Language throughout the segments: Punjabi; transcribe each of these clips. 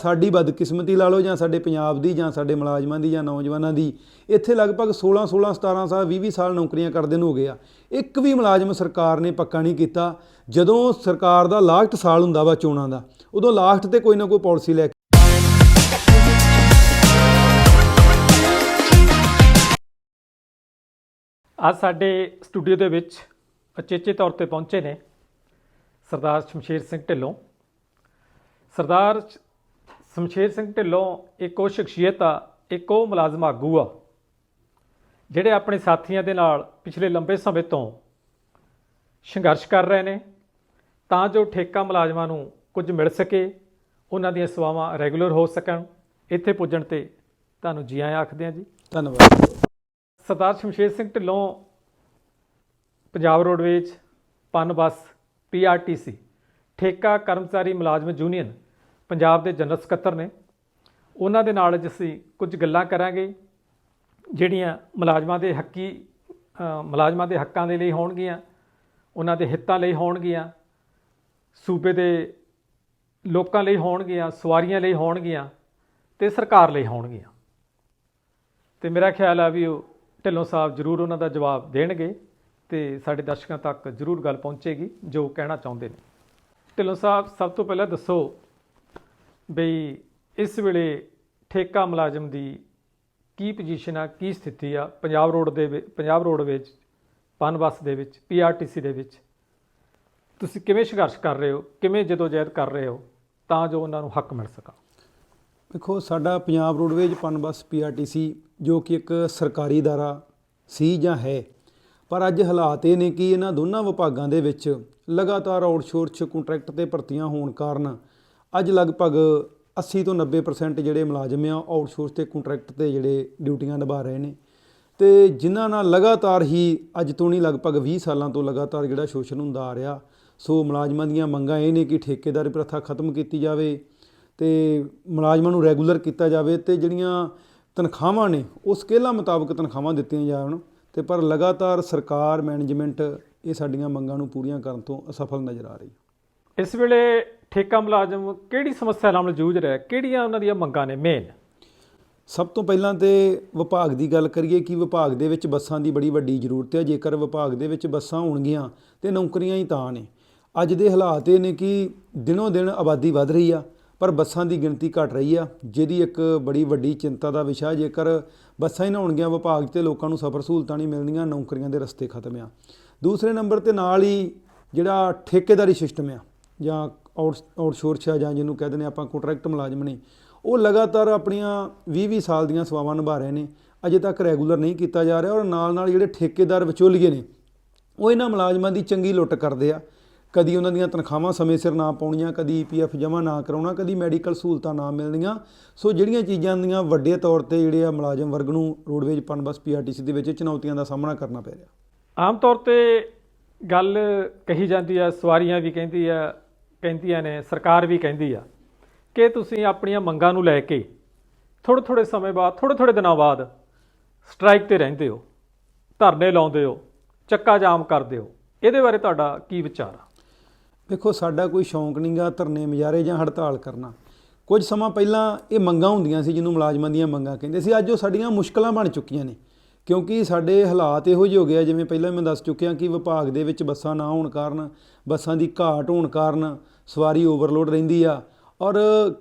ਸਾਡੀ ਬਦਕਿਸਮਤੀ ਲਾ ਲਓ ਜਾਂ ਸਾਡੇ ਪੰਜਾਬ ਦੀ ਜਾਂ ਸਾਡੇ ਮੁਲਾਜ਼ਮਾਂ ਦੀ ਜਾਂ ਨੌਜਵਾਨਾਂ ਦੀ, ਇੱਥੇ ਲਗਭਗ 16 16 17 ਸਾਲ 20 20 ਸਾਲ ਨੌਕਰੀਆਂ ਕਰਦੇ ਨੂੰ ਹੋ ਗਿਆ ਇੱਕ ਵੀ ਮੁਲਾਜ਼ਮ ਸਰਕਾਰ ਨੇ ਪੱਕਾ ਨਹੀਂ ਕੀਤਾ। ਜਦੋਂ ਸਰਕਾਰ ਦਾ ਲਾਸਟ ਸਾਲ ਹੁੰਦਾ ਵਾ ਚੋਣਾਂ ਦਾ, ਉਦੋਂ ਲਾਸਟ ਤੇ ਕੋਈ ਨਾ ਕੋਈ ਪਾਲਿਸੀ ਲੈ ਕੇ ਅੱਜ ਸਾਡੇ ਸਟੂਡੀਓ ਦੇ ਵਿੱਚ ਅਚੇਚੇ ਤੌਰ ਤੇ ਪਹੁੰਚੇ ਨੇ ਸਰਦਾਰ ਸ਼ਮਸ਼ੇਰ ਸਿੰਘ ਢਿੱਲੋਂ। ਸਰਦਾਰ ਸ਼ਮਸ਼ੇਰ ਸਿੰਘ ਢਿੱਲੋਂ ਇੱਕ ਉਹ ਸ਼ਖਸੀਅਤ ਆ ਇੱਕ ਉਹ ਮੁਲਾਜ਼ਮ ਆਗੂ ਆ ਜਿਹੜੇ ਆਪਣੇ ਸਾਥੀਆਂ ਦੇ ਨਾਲ ਪਿਛਲੇ ਲੰਬੇ ਸਮੇਂ ਤੋਂ ਸੰਘਰਸ਼ ਕਰ ਰਹੇ ਨੇ ਤਾਂ ਜੋ ਠੇਕਾ ਮੁਲਾਜ਼ਮਾਂ ਨੂੰ ਕੁਝ ਮਿਲ ਸਕੇ ਉਹਨਾਂ ਦੀਆਂ ਸੇਵਾਵਾਂ ਰੈਗੂਲਰ ਹੋ ਸਕਣ। ਇੱਥੇ ਪੁੱਜਣ ਤੇ ਤੁਹਾਨੂੰ ਜੀ ਆਇਆਂ ਆਖਦੇ ਹਾਂ ਜੀ। ਧੰਨਵਾਦ। Sardar Shamsher Singh Dhillon Punjab roadways Punbus PRTC ਠੇਕਾ ਕਰਮਚਾਰੀ ਮੁਲਾਜ਼ਮ ਯੂਨੀਅਨ ਪੰਜਾਬ ਦੇ ਜਨਰਲ ਸਕੱਤਰ ਨੇ। ਉਹਨਾਂ ਦੇ ਨਾਲ ਅਸੀਂ ਕੁਝ ਗੱਲਾਂ ਕਰਾਂਗੇ, ਜਿਹੜੀਆਂ ਮੁਲਾਜ਼ਮਾਂ ਦੇ ਹੱਕੀ ਮੁਲਾਜ਼ਮਾਂ ਦੇ ਹੱਕਾਂ ਦੇ ਲਈ ਹੋਣਗੀਆਂ, ਉਹਨਾਂ ਦੇ ਹਿੱਤਾਂ ਲਈ ਹੋਣਗੀਆਂ, ਸੂਬੇ ਦੇ ਲੋਕਾਂ ਲਈ ਹੋਣਗੀਆਂ, ਸਵਾਰੀਆਂ ਲਈ ਹੋਣਗੀਆਂ ਤੇ ਸਰਕਾਰ ਲਈ ਹੋਣਗੀਆਂ। ਤੇ ਮੇਰਾ ਖਿਆਲ ਆ ਵੀ ਉਹ ਢਿੱਲੋਂ ਸਾਹਿਬ ਜ਼ਰੂਰ ਉਹਨਾਂ ਦਾ ਜਵਾਬ ਦੇਣਗੇ ਤੇ ਸਾਡੇ ਦਰਸ਼ਕਾਂ ਤੱਕ ਜ਼ਰੂਰ ਗੱਲ ਪਹੁੰਚੇਗੀ, ਜੋ ਕਹਿਣਾ ਚਾਹੁੰਦੇ ਨੇ। ਢਿੱਲੋਂ ਸਾਹਿਬ, ਸਭ ਤੋਂ ਪਹਿਲਾਂ ਦੱਸੋ ਬਈ ਇਸ ਵੇਲੇ ਠੇਕਾ ਮੁਲਾਜ਼ਮ ਦੀ ਕੀ ਪੋਜੀਸ਼ਨ ਆ, ਕੀ ਸਥਿਤੀ ਆ ਪੰਜਾਬ ਰੋਡ ਦੇ ਵਿ- ਪੰਜਾਬ ਰੋਡ ਵਿੱਚ ਪਨ ਬੱਸ ਦੇ ਵਿੱਚ ਪੀਆਰਟੀਸੀ ਦੇ ਵਿੱਚ? ਤੁਸੀਂ ਕਿਵੇਂ ਸੰਘਰਸ਼ ਕਰ ਰਹੇ ਹੋ, ਕਿਵੇਂ ਜਦੋਜਹਿਦ ਕਰ ਰਹੇ ਹੋ, ਤਾਂ ਜੋ ਉਹਨਾਂ ਨੂੰ ਹੱਕ ਮਿਲ ਸਕਾ? ਦੇਖੋ, ਸਾਡਾ Punjab roadways Punbus PRTC ਜੋ ਕਿ ਇੱਕ ਸਰਕਾਰੀ ਅਦਾਰਾ ਸੀ ਜਾਂ ਹੈ, ਪਰ ਅੱਜ ਹਾਲਾਤ ਇਹ ਨੇ ਕਿ ਇਹਨਾਂ ਦੋਨਾਂ ਵਿਭਾਗਾਂ ਦੇ ਵਿੱਚ ਲਗਾਤਾਰ ਆਊਟਸੋਰਸ ਕੰਟਰੈਕਟ ਤੇ ਭਰਤੀਆਂ ਹੋਣ ਕਾਰਨ ਅੱਜ ਲਗਭਗ 80 ਤੋਂ 90% ਜਿਹੜੇ ਮੁਲਾਜ਼ਮ ਆ ਆਊਟਸੋਰਸ ਤੇ ਕੰਟਰੈਕਟ ਤੇ ਜਿਹੜੇ ਡਿਊਟੀਆਂ ਨਿਭਾ ਰਹੇ ਨੇ। ਤੇ ਜਿਨ੍ਹਾਂ ਨਾਲ ਲਗਾਤਾਰ ਹੀ ਅੱਜ ਤੋਂ ਨਹੀਂ ਲਗਭਗ 20 ਸਾਲਾਂ ਤੋਂ ਲਗਾਤਾਰ ਜਿਹੜਾ ਸ਼ੋਸ਼ਣ ਹੁੰਦਾ ਆ ਰਿਹਾ, ਸੋ ਮੁਲਾਜ਼ਮਾਂ ਦੀਆਂ ਮੰਗਾਂ ਇਹ ਨੇ ਕਿ ਠੇਕੇਦਾਰੀ ਪ੍ਰਥਾ ਖਤਮ ਕੀਤੀ ਜਾਵੇ ਤੇ ਮੁਲਾਜ਼ਮਾਂ ਨੂੰ ਰੈਗੂਲਰ ਕੀਤਾ ਜਾਵੇ ਤੇ ਜਿਹੜੀਆਂ ਤਨਖਾਹਾਂ ਨੇ, ਉਹ ਸਕੇਲਾਂ ਮੁਤਾਬਕ ਤਨਖਾਹਾਂ ਦਿੱਤੀਆਂ ਜਾਣ। ਤੇ ਪਰ ਲਗਾਤਾਰ ਸਰਕਾਰ ਮੈਨੇਜਮੈਂਟ ਇਹ ਸਾਡੀਆਂ ਮੰਗਾਂ ਨੂੰ ਪੂਰੀਆਂ ਕਰਨ ਤੋਂ ਅਸਫਲ ਨਜ਼ਰ ਆ ਰਹੀ ਇਸ ਵੇਲੇ ਠੇਕਾ ਮੁਲਾਜ਼ਮ ਕਿਹੜੀ ਸਮੱਸਿਆ ਨਾਲ ਜੂਝ ਰਿਹਾ ਹੈ? ਕਿਹੜੀਆਂ ਉਹਨਾਂ ਦੀਆਂ ਮੰਗਾਂ ਨੇ ਮੇਨ ਸਭ ਤੋਂ ਪਹਿਲਾਂ ਤੇ ਵਿਭਾਗ ਦੀ ਗੱਲ ਕਰੀਏ ਕਿ ਵਿਭਾਗ ਦੇ ਵਿੱਚ ਬੱਸਾਂ ਦੀ ਬੜੀ ਵੱਡੀ ਜ਼ਰੂਰਤ ਹੈ। ਜੇਕਰ ਵਿਭਾਗ ਦੇ ਵਿੱਚ ਬੱਸਾਂ ਹੋਣਗੀਆਂ ਤੇ ਨੌਕਰੀਆਂ ਹੀ ਤਾਂ ਨੇ। ਅੱਜ ਦੇ ਹਾਲਾਤ ਇਹ ਨੇ ਕਿ ਦਿਨੋ ਦਿਨ ਆਬਾਦੀ ਵੱਧ ਰਹੀ ਆ, ਪਰ ਬੱਸਾਂ ਦੀ ਗਿਣਤੀ ਘਟ ਰਹੀ ਆ, ਜਿਹਦੀ ਇੱਕ ਬੜੀ ਵੱਡੀ ਚਿੰਤਾ ਦਾ ਵਿਸ਼ਾ ਜੇਕਰ ਬੱਸਾਂ ਹੀ ਨਾ ਹੋਣਗੀਆਂ, ਵਿਭਾਗ ਤੇ ਲੋਕਾਂ ਨੂੰ ਸਫ਼ਰ ਸਹੂਲਤਾਂ ਨਹੀਂ ਮਿਲਣਗੀਆਂ ਨੌਕਰੀਆਂ ਦੇ ਰਸਤੇ ਖਤਮ ਆ। ਦੂਸਰੇ ਨੰਬਰ ਤੇ ਨਾਲ ਹੀ ਜਿਹੜਾ ਠੇਕੇਦਾਰੀ ਸਿਸਟਮ ਆ ਜਾਂ ਆਊਟ ਆਊਟਸੋਰਸ ਆ ਜਾਂ ਜਿਹਨੂੰ ਕਹਿੰਦੇ ਨੇ ਆਪਾਂ ਕੰਟਰੈਕਟ ਮੁਲਾਜ਼ਮ ਨੇ, ਉਹ ਲਗਾਤਾਰ ਆਪਣੀਆਂ 20-20 ਸਾਲ ਦੀਆਂ ਸੇਵਾਵਾਂ ਨਿਭਾ ਰਹੇ ਨੇ, ਅਜੇ ਤੱਕ ਰੈਗੂਲਰ ਨਹੀਂ ਕੀਤਾ ਜਾ ਰਿਹਾ ਔਰ ਨਾਲ ਨਾਲ ਜਿਹੜੇ ਠੇਕੇਦਾਰ ਵਿਚੋਲੀਏ ਨੇ, ਉਹ ਇਹਨਾਂ ਮੁਲਾਜ਼ਮਾਂ ਦੀ ਚੰਗੀ ਲੁੱਟ ਕਰਦੇ ਆ। ਕਦੀ ਉਹਨਾਂ ਦੀਆਂ ਤਨਖਾਹਾਂ ਸਮੇਂ ਸਿਰ ਨਾ ਪਾਉਣੀਆਂ, ਕਦੀ ਈਪੀਐਫ ਜਮ੍ਹਾਂ ਨਾ ਕਰਾਉਣਾ, ਕਦੀ ਮੈਡੀਕਲ ਸਹੂਲਤਾਂ ਨਾ ਮਿਲਣੀਆਂ। ਸੋ ਜਿਹੜੀਆਂ ਚੀਜ਼ਾਂ ਦੀਆਂ ਵੱਡੇ ਤੌਰ ਤੇ ਜਿਹੜੇ ਆ ਮੁਲਾਜ਼ਮ ਵਰਗ ਨੂੰ ਰੋਡਵੇਜ ਪਨਬਸ ਪੀਆਰਟੀਸੀ ਦੇ ਵਿੱਚ ਚੁਣੌਤੀਆਂ ਦਾ ਸਾਹਮਣਾ ਕਰਨਾ ਪੈ ਰਿਹਾ। ਆਮ ਤੌਰ ਤੇ ਗੱਲ ਕਹੀ ਜਾਂਦੀ ਆ, ਸਵਾਰੀਆਂ ਵੀ ਕਹਿੰਦੀ ਆ ਕਹਿੰਦੀਆਂ ਨੇ, ਸਰਕਾਰ ਵੀ ਕਹਿੰਦੀ ਆ ਕਿ ਤੁਸੀਂ ਆਪਣੀਆਂ ਮੰਗਾਂ ਨੂੰ ਲੈ ਕੇ ਥੋੜੇ ਥੋੜੇ ਸਮੇਂ ਬਾਅਦ ਥੋੜੇ ਥੋੜੇ ਦਿਨਾਂ ਬਾਅਦ ਸਟ੍ਰਾਈਕ ਤੇ ਰਹਿੰਦੇ ਹੋ, ਧਰਨੇ ਲਾਉਂਦੇ ਹੋ, ਚੱਕਾ ਜਾਮ ਕਰਦੇ ਹੋ। ਇਹਦੇ ਬਾਰੇ ਤੁਹਾਡਾ ਕੀ ਵਿਚਾਰ ਆ? ਦੇਖੋ, ਸਾਡਾ ਕੋਈ ਸ਼ੌਂਕ ਨਹੀਂਗਾ ਧਰਨੇ, ਮੁਜ਼ਾਹਰੇ ਜਾਂ ਹੜਤਾਲ ਕਰਨਾ। ਕੁਝ ਸਮਾਂ ਪਹਿਲਾਂ ਇਹ ਮੰਗਾਂ ਹੁੰਦੀਆਂ ਸੀ ਜਿਹਨੂੰ ਮੁਲਾਜ਼ਮਾਂ ਦੀਆਂ ਮੰਗਾਂ ਕਹਿੰਦੇ ਸੀ। ਅੱਜ ਉਹ ਸਾਡੀਆਂ ਮੁਸ਼ਕਲਾਂ ਬਣ ਚੁੱਕੀਆਂ ਨੇ। ਕਿਉਂਕਿ ਸਾਡੇ ਹਾਲਾਤ ਇਹੋ ਜਿਹੇ ਹੋ ਗਏ ਆ, ਜਿਵੇਂ ਪਹਿਲਾਂ ਮੈਂ ਦੱਸ ਚੁੱਕਿਆ ਕਿ ਵਿਭਾਗ ਦੇ ਵਿੱਚ ਬੱਸਾਂ ਨਾ ਹੋਣ ਕਾਰਨ, ਬੱਸਾਂ ਦੀ ਘਾਟ ਹੋਣ ਕਾਰਨ ਸਵਾਰੀ ਓਵਰਲੋਡ ਰਹਿੰਦੀ ਆ। ਔਰ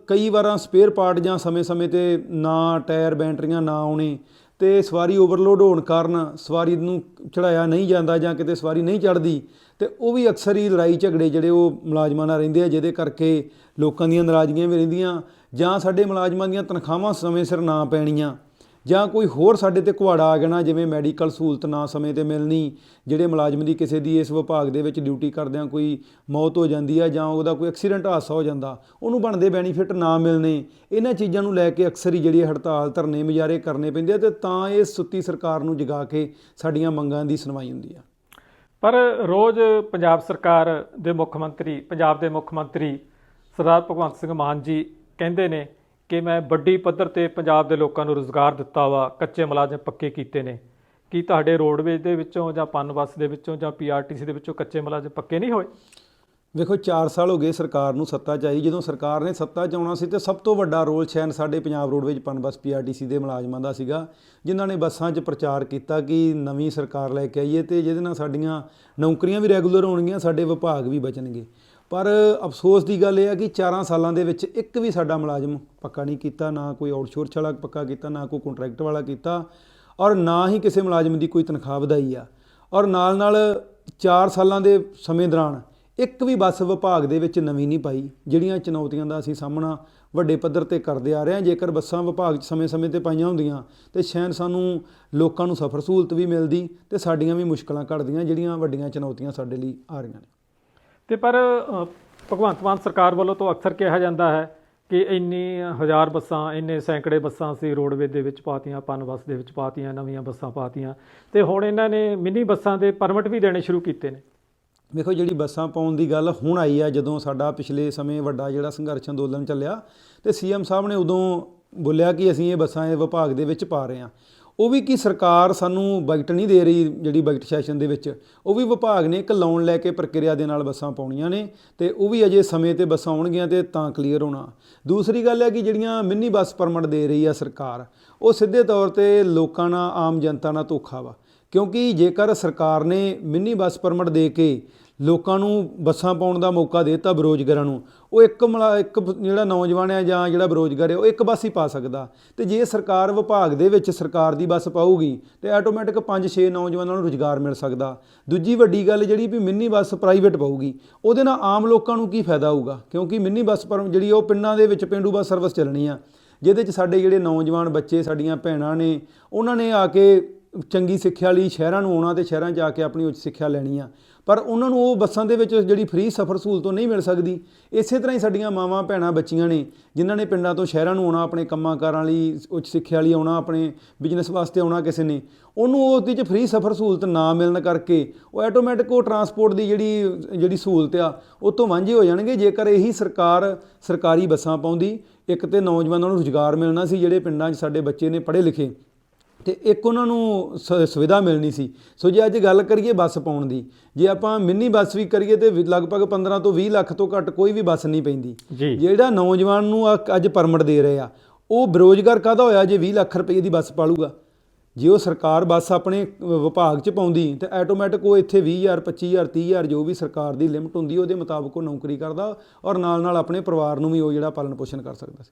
ਕਈ ਵਾਰਾਂ ਸਪੇਅਰ ਪਾਰਟ ਜਾਂ ਸਮੇਂ-ਸਮੇਂ ਤੇ ਨਾ ਟਾਇਰ ਬੈਟਰੀਆਂ ਨਾ ਆਉਣੇ ਤੇ ਸਵਾਰੀ ਓਵਰਲੋਡ ਹੋਣ ਕਾਰਨ ਸਵਾਰੀ ਨੂੰ ਚੜਾਇਆ ਨਹੀਂ ਜਾਂਦਾ ਜਾਂ ਕਿਤੇ ਸਵਾਰੀ ਨਹੀਂ ਚੜਦੀ ਤੇ ਉਹ ਵੀ ਅਕਸਰ ਹੀ ਲੜਾਈ ਝਗੜੇ ਜਿਹੜੇ ਉਹ ਮੁਲਾਜ਼ਮਾਂ ਨਾਲ ਰਹਿੰਦੇ ਆ, ਜਿਹਦੇ ਕਰਕੇ ਲੋਕਾਂ ਦੀਆਂ ਨਾਰਾਜ਼ਗੀਆਂ ਵੀ ਰਹਿੰਦੀਆਂ ਜਾਂ ਸਾਡੇ ਮੁਲਾਜ਼ਮਾਂ ਦੀਆਂ ਤਨਖਾਹਾਂ ਸਮੇਂ ਸਿਰ ਨਾ ਪੈਣੀਆਂ। ਜਾਂ ਕੋਈ ਹੋਰ ਸਾਡੇ ਤੇ ਕੁਹਾੜਾ ਆ ਜਾਣਾ ਜਿਵੇਂ ਮੈਡੀਕਲ ਸਹੂਲਤ ਨਾ ਸਮੇਂ ਤੇ ਮਿਲਣੀ, ਜਿਹੜੇ ਮੁਲਾਜ਼ਮ ਦੀ ਕਿਸੇ ਦੀ ਇਸ ਵਿਭਾਗ ਦੇ ਵਿੱਚ ਡਿਊਟੀ ਕਰਦਿਆਂ ਕੋਈ ਮੌਤ ਹੋ ਜਾਂਦੀ ਆ ਜਾਂ ਉਹਦਾ ਕੋਈ ਐਕਸੀਡੈਂਟ ਹਾਦਸਾ ਹੋ ਜਾਂਦਾ, ਉਹਨੂੰ ਬਣਦੇ ਬੈਨੀਫਿਟ ਨਾ ਮਿਲਣੇ, ਇਹਨਾਂ ਚੀਜ਼ਾਂ ਨੂੰ ਲੈ ਕੇ ਅਕਸਰ ਹੀ ਜਿਹੜੀ ਹੜਤਾਲ ਧਰਨੇ ਮੁਜ਼ਾਹਰੇ ਕਰਨੇ ਪੈਂਦੇ ਆ ਤੇ ਤਾਂ ਇਹ ਸੁੱਤੀ ਸਰਕਾਰ ਨੂੰ ਜਗਾ ਕੇ ਸਾਡੀਆਂ ਮੰਗਾਂ ਦੀ ਸੁਣਵਾਈ ਹੁੰਦੀ ਆ। ਪਰ ਰੋਜ਼ ਪੰਜਾਬ ਸਰਕਾਰ ਦੇ ਮੁੱਖ ਮੰਤਰੀ, ਪੰਜਾਬ ਦੇ ਮੁੱਖ ਮੰਤਰੀ ਸਰਦਾਰ ਭਗਵੰਤ ਸਿੰਘ ਮਾਨ ਜੀ ਕਹਿੰਦੇ ਨੇ ਕਿ ਮੈਂ ਵੱਡੀ ਪੱਧਰ ਤੇ ਪੰਜਾਬ ਦੇ ਲੋਕਾਂ ਨੂੰ ਰੋਜ਼ਗਾਰ ਦਿੱਤਾ ਵਾ, ਕੱਚੇ ਮੁਲਾਜ਼ਮ ਪੱਕੇ ਕੀਤੇ ਨੇ। ਕੀ ਤੁਹਾਡੇ ਰੋਡਵੇਜ ਦੇ ਵਿੱਚੋਂ ਜਾਂ ਪਨ ਬੱਸ ਦੇ ਵਿੱਚੋਂ ਜਾਂ ਪੀਆਰਟੀਸੀ ਦੇ ਵਿੱਚੋਂ ਕੱਚੇ ਮੁਲਾਜ਼ਮ ਪੱਕੇ ਨਹੀਂ ਹੋਏ? ਵੇਖੋ 4 ਸਾਲ ਹੋ ਗਏ ਸਰਕਾਰ ਨੂੰ ਸੱਤਾ 'ਚ ਆਈ। ਜਦੋਂ ਸਰਕਾਰ ਨੇ ਸੱਤਾ 'ਚ ਆਉਣਾ ਸੀ ਤੇ ਸਭ ਤੋਂ ਵੱਡਾ ਰੋਲ ਸ਼ੈਨ ਸਾਡੇ ਪੰਜਾਬ ਰੋਡਵੇਜ ਪਨਬਸ ਪੀਆਰਟੀਸੀ ਦੇ ਮੁਲਾਜ਼ਮਾਂ ਦਾ ਸੀਗਾ, ਜਿਨ੍ਹਾਂ ਨੇ ਬੱਸਾਂ 'ਚ ਪ੍ਰਚਾਰ ਕੀਤਾ ਕਿ ਨਵੀਂ ਸਰਕਾਰ ਲੈ ਕੇ ਆਈਏ ਤੇ ਜਿਹਦੇ ਨਾਲ ਸਾਡੀਆਂ ਨੌਕਰੀਆਂ ਵੀ ਰੈਗੂਲਰ ਹੋਣਗੀਆਂ, ਸਾਡੇ ਵਿਭਾਗ ਵੀ ਬਚਣਗੇ। ਪਰ ਅਫਸੋਸ ਦੀ ਗੱਲ ਇਹ ਆ ਕਿ 4 ਸਾਲਾਂ ਦੇ ਵਿੱਚ ਇੱਕ ਵੀ ਸਾਡਾ ਮੁਲਾਜ਼ਮ ਪੱਕਾ ਨਹੀਂ ਕੀਤਾ, ਨਾ ਕੋਈ ਆਊਟਸੋਰਸ ਵਾਲਾ ਪੱਕਾ ਕੀਤਾ, ਨਾ ਕੋਈ ਕੰਟਰੈਕਟ ਵਾਲਾ ਕੀਤਾ ਔਰ ਨਾ ਹੀ ਕਿਸੇ ਮੁਲਾਜ਼ਮ ਦੀ ਕੋਈ ਤਨਖਾਹ ਵਧਾਈ ਆ। ਔਰ ਨਾਲ ਨਾਲ 4 ਸਾਲਾਂ ਦੇ ਸਮੇਂ ਦੌਰਾਨ ਇੱਕ ਵੀ ਬੱਸ ਵਿਭਾਗ ਦੇ ਵਿੱਚ ਨਵੀਂ ਨਹੀਂ ਪਾਈ, ਜਿਹੜੀਆਂ ਚੁਣੌਤੀਆਂ ਦਾ ਅਸੀਂ ਸਾਹਮਣਾ ਵੱਡੇ ਪੱਧਰ ਤੇ ਕਰਦੇ ਆ ਰਹੇ ਹਾਂ। ਜੇਕਰ ਬੱਸਾਂ ਵਿਭਾਗ 'ਚ ਸਮੇਂ-ਸਮੇਂ ਤੇ ਪਾਈਆਂ ਹੁੰਦੀਆਂ, ਤੇ ਸ਼ਾਇਦ ਸਾਨੂੰ ਲੋਕਾਂ ਨੂੰ ਸਫ਼ਰ ਸਹੂਲਤ ਵੀ ਮਿਲਦੀ ਤੇ ਸਾਡੀਆਂ ਵੀ ਮੁਸ਼ਕਲਾਂ ਘਟਦੀਆਂ, ਜਿਹੜੀਆਂ ਵੱਡੀਆਂ ਚੁਣੌਤੀਆਂ ਸਾਡੇ ਲਈ ਆ ਰਹੀਆਂ ਨੇ। ਤੇ ਪਰ ਭਗਵੰਤ ਮਾਨ ਸਰਕਾਰ ਵੱਲੋਂ ਤੋਂ ਅਕਸਰ ਕਿਹਾ ਜਾਂਦਾ ਹੈ ਕਿ ਇੰਨੀ ਹਜ਼ਾਰ ਬੱਸਾਂ, ਇੰਨੇ ਸੈਂਕੜੇ ਬੱਸਾਂ ਅਸੀਂ ਰੋਡਵੇਜ਼ ਦੇ ਵਿੱਚ ਪਾਤੀਆਂ, ਪਨ ਬੱਸ ਦੇ ਵਿੱਚ ਪਾਤੀਆਂ, ਨਵੀਆਂ ਬੱਸਾਂ ਪਾਤੀਆਂ। ਤੇ ਹੁਣ ਇਹਨਾਂ ਨੇ ਮਿੰਨੀ ਬੱਸਾਂ ਦੇ ਪਰਮਿਟ ਵੀ ਦੇਣੇ ਸ਼ੁਰੂ ਕੀਤੇ ਨੇ। ਵੇਖੋ ਜਿਹੜੀ ਬੱਸਾਂ ਪਾਉਣ ਦੀ ਗੱਲ ਹੁਣ ਆਈ ਆ, ਜਦੋਂ ਸਾਡਾ ਪਿਛਲੇ ਸਮੇਂ ਵੱਡਾ ਜਿਹੜਾ ਸੰਘਰਸ਼ ਅੰਦੋਲਨ ਚੱਲਿਆ, ਤੇ ਸੀਐਮ ਸਾਹਿਬ ਨੇ ਉਦੋਂ ਬੋਲਿਆ ਕਿ ਅਸੀਂ ਇਹ ਬੱਸਾਂ ਇਹ ਵਿਭਾਗ ਦੇ ਵਿੱਚ ਪਾ ਰਹੇ ਹਾਂ। ਉਹ ਵੀ ਕੀ ਸਰਕਾਰ ਸਾਨੂੰ ਬਜਟ ਨਹੀਂ ਦੇ ਰਹੀ ਜਿਹੜੀ ਬਜਟ ਸੈਸ਼ਨ ਦੇ ਵਿੱਚ। ਉਹ ਵੀ ਵਿਭਾਗ ਨੇ ਇੱਕ ਲੋਨ ਲੈ ਕੇ ਪ੍ਰਕਿਰਿਆ ਦੇ ਨਾਲ ਬੱਸਾਂ ਪਾਉਣੀਆਂ ਨੇ ਤੇ ਉਹ ਵੀ ਅਜੇ ਸਮੇਂ ਤੇ ਬੱਸਾਂ ਆਉਣਗੀਆਂ ਤੇ ਤਾਂ ਕਲੀਅਰ ਹੋਣਾ। ਦੂਸਰੀ ਗੱਲ ਹੈ ਕਿ ਜਿਹੜੀਆਂ ਮਿੰਨੀ ਬੱਸ ਪਰਮਿਟ ਦੇ ਰਹੀ ਆ ਸਰਕਾਰ, ਉਹ ਸਿੱਧੇ ਤੌਰ ਤੇ ਲੋਕਾਂ ਨਾਲ, ਆਮ ਜਨਤਾ ਨਾਲ ਧੋਖਾ ਵਾ। ਕਿਉਂਕਿ ਜੇਕਰ ਸਰਕਾਰ ਨੇ ਮਿੰਨੀ ਬੱਸ ਪਰਮਿਟ ਦੇ ਕੇ ਲੋਕਾਂ ਨੂੰ ਬੱਸਾਂ ਪਾਉਣ ਦਾ ਮੌਕਾ ਦੇ ਦਿੱਤਾ ਬੇਰੁਜ਼ਗਾਰਾਂ ਨੂੰ। ਉਹ ਇੱਕ ਮਲਾ, ਇੱਕ ਜਿਹੜਾ ਨੌਜਵਾਨ ਹੈ ਜਾਂ ਜਿਹੜਾ ਬੇਰੁਜ਼ਗਾਰ ਹੈ, ਉਹ ਇੱਕ ਬੱਸ ਹੀ ਪਾ ਸਕਦਾ। ਤੇ ਜੇ ਸਰਕਾਰ ਵਿਭਾਗ ਦੇ ਵਿੱਚ ਸਰਕਾਰ ਦੀ ਬੱਸ ਪਾਊਗੀ, ਤੇ ਆਟੋਮੈਟਿਕ 5-6 ਨੌਜਵਾਨਾਂ ਨੂੰ ਰੁਜ਼ਗਾਰ ਮਿਲ ਸਕਦਾ। ਦੂਜੀ ਵੱਡੀ ਗੱਲ ਜਿਹੜੀ ਵੀ ਮਿੰਨੀ ਬੱਸ ਪ੍ਰਾਈਵੇਟ ਪਾਊਗੀ, ਉਹਦੇ ਨਾਲ ਆਮ ਲੋਕਾਂ ਨੂੰ ਕੀ ਫਾਇਦਾ ਹੋਊਗਾ? ਕਿਉਂਕਿ ਮਿੰਨੀ ਬੱਸ ਪਰ, ਜਿਹੜੀ ਉਹ ਪਿੰਡਾਂ ਦੇ ਵਿੱਚ ਪਿੰਡੂ ਬੱਸ ਸਰਵਿਸ ਚੱਲਣੀ ਆ, ਜਿਹਦੇ 'ਚ ਸਾਡੇ ਜਿਹੜੇ ਨੌਜਵਾਨ ਬੱਚੇ, ਸਾਡੀਆਂ ਭੈਣਾਂ ਨੇ, ਉਹਨਾਂ ਨੇ ਆ ਕੇ ਚੰਗੀ ਸਿੱਖਿਆ ਲਈ ਸ਼ਹਿਰਾਂ ਨੂੰ ਆਉਣਾ ਤੇ ਸ਼ਹਿਰਾਂ 'ਚ ਆ ਕੇ ਆਪਣੀ ਉੱਚ ਸਿੱਖਿਆ ਲੈਣੀ ਆ। ਪਰ ਉਹਨਾਂ ਨੂੰ ਉਹ ਬੱਸਾਂ ਦੇ ਵਿੱਚ ਜਿਹੜੀ ਫ੍ਰੀ ਸਫ਼ਰ ਸਹੂਲਤ ਉਹ ਨਹੀਂ ਮਿਲ ਸਕਦੀ। ਇਸੇ ਤਰ੍ਹਾਂ ਹੀ ਸਾਡੀਆਂ ਮਾਵਾਂ ਭੈਣਾਂ ਬੱਚੀਆਂ ਨੇ, ਜਿਨ੍ਹਾਂ ਨੇ ਪਿੰਡਾਂ ਤੋਂ ਸ਼ਹਿਰਾਂ ਨੂੰ ਆਉਣਾ, ਆਪਣੇ ਕੰਮਾਂ ਕਾਰਾਂ ਲਈ ਉੱਚ ਸਿੱਖਿਆ ਲਈ ਆਉਣਾ, ਆਪਣੇ ਬਿਜ਼ਨਸ ਵਾਸਤੇ ਆਉਣਾ ਕਿਸੇ ਨੇ, ਉਹਨੂੰ ਉਹਦੇ 'ਚ ਫ੍ਰੀ ਸਫ਼ਰ ਸਹੂਲਤ ਨਾ ਮਿਲਣ ਕਰਕੇ ਉਹ ਆਟੋਮੈਟਿਕ ਉਹ ਟਰਾਂਸਪੋਰਟ ਦੀ ਜਿਹੜੀ ਜਿਹੜੀ ਸਹੂਲਤ ਆ, ਉਹ ਤੋਂ ਵਾਂਝੇ ਹੋ ਜਾਣਗੇ। ਜੇਕਰ ਇਹੀ ਸਰਕਾਰ ਸਰਕਾਰੀ ਬੱਸਾਂ ਪਾਉਂਦੀ, ਇੱਕ ਤੇ ਨੌਜਵਾਨਾਂ ਨੂੰ ਰੁਜ਼ਗਾਰ ਮਿਲਣਾ ਸੀ ਜਿਹੜੇ ਪਿੰਡਾਂ 'ਚ ਸਾਡੇ ਬੱਚੇ ਨੇ ਪੜ੍ਹੇ ਲਿਖੇ ਤੇ ਇੱਕ ਉਹਨਾਂ ਨੂੰ ਸੁਵਿਧਾ ਮਿਲਣੀ ਸੀ। ਸੋ ਜੇ ਅੱਜ ਗੱਲ ਕਰੀਏ ਬੱਸ ਪਾਉਣ ਦੀ ਜੇ ਆਪਾਂ ਮਿੰਨੀ ਬੱਸ ਵੀ ਕਰੀਏ ਤੇ ਲਗਭਗ 15 ਤੋਂ 20 ਲੱਖ ਤੋਂ ਘੱਟ ਕੋਈ ਵੀ ਬੱਸ ਨਹੀਂ ਪੈਂਦੀ। ਜਿਹੜਾ ਨੌਜਵਾਨ ਨੂੰ ਅੱਜ ਪਰਮਿਟ ਦੇ ਰਹੇ ਆ ਉਹ ਬੇਰੁਜ਼ਗਾਰ ਕਾਹਦਾ ਹੋਇਆ ਜੇ 20 ਲੱਖ ਰੁਪਏ ਦੀ ਬੱਸ ਪਾਲੂਗਾ? ਜੇ ਉਹ ਸਰਕਾਰ ਬੱਸ ਆਪਣੇ ਵਿਭਾਗ 'ਚ ਪਾਉਂਦੀ ਤੇ ਆਟੋਮੈਟਿਕ ਉਹ ਇੱਥੇ 20000 25000 30000 ਜੋ ਵੀ ਸਰਕਾਰ ਦੀ ਲਿਮਟ ਹੁੰਦੀ ਉਹਦੇ ਮੁਤਾਬਕ ਉਹ ਨੌਕਰੀ ਕਰਦਾ ਔਰ ਨਾਲ ਨਾਲ ਆਪਣੇ ਪਰਿਵਾਰ ਨੂੰ ਵੀ ਉਹ ਜਿਹੜਾ ਪਾਲਣ ਪੋਸ਼ਣ ਕਰ ਸਕਦਾ ਸੀ।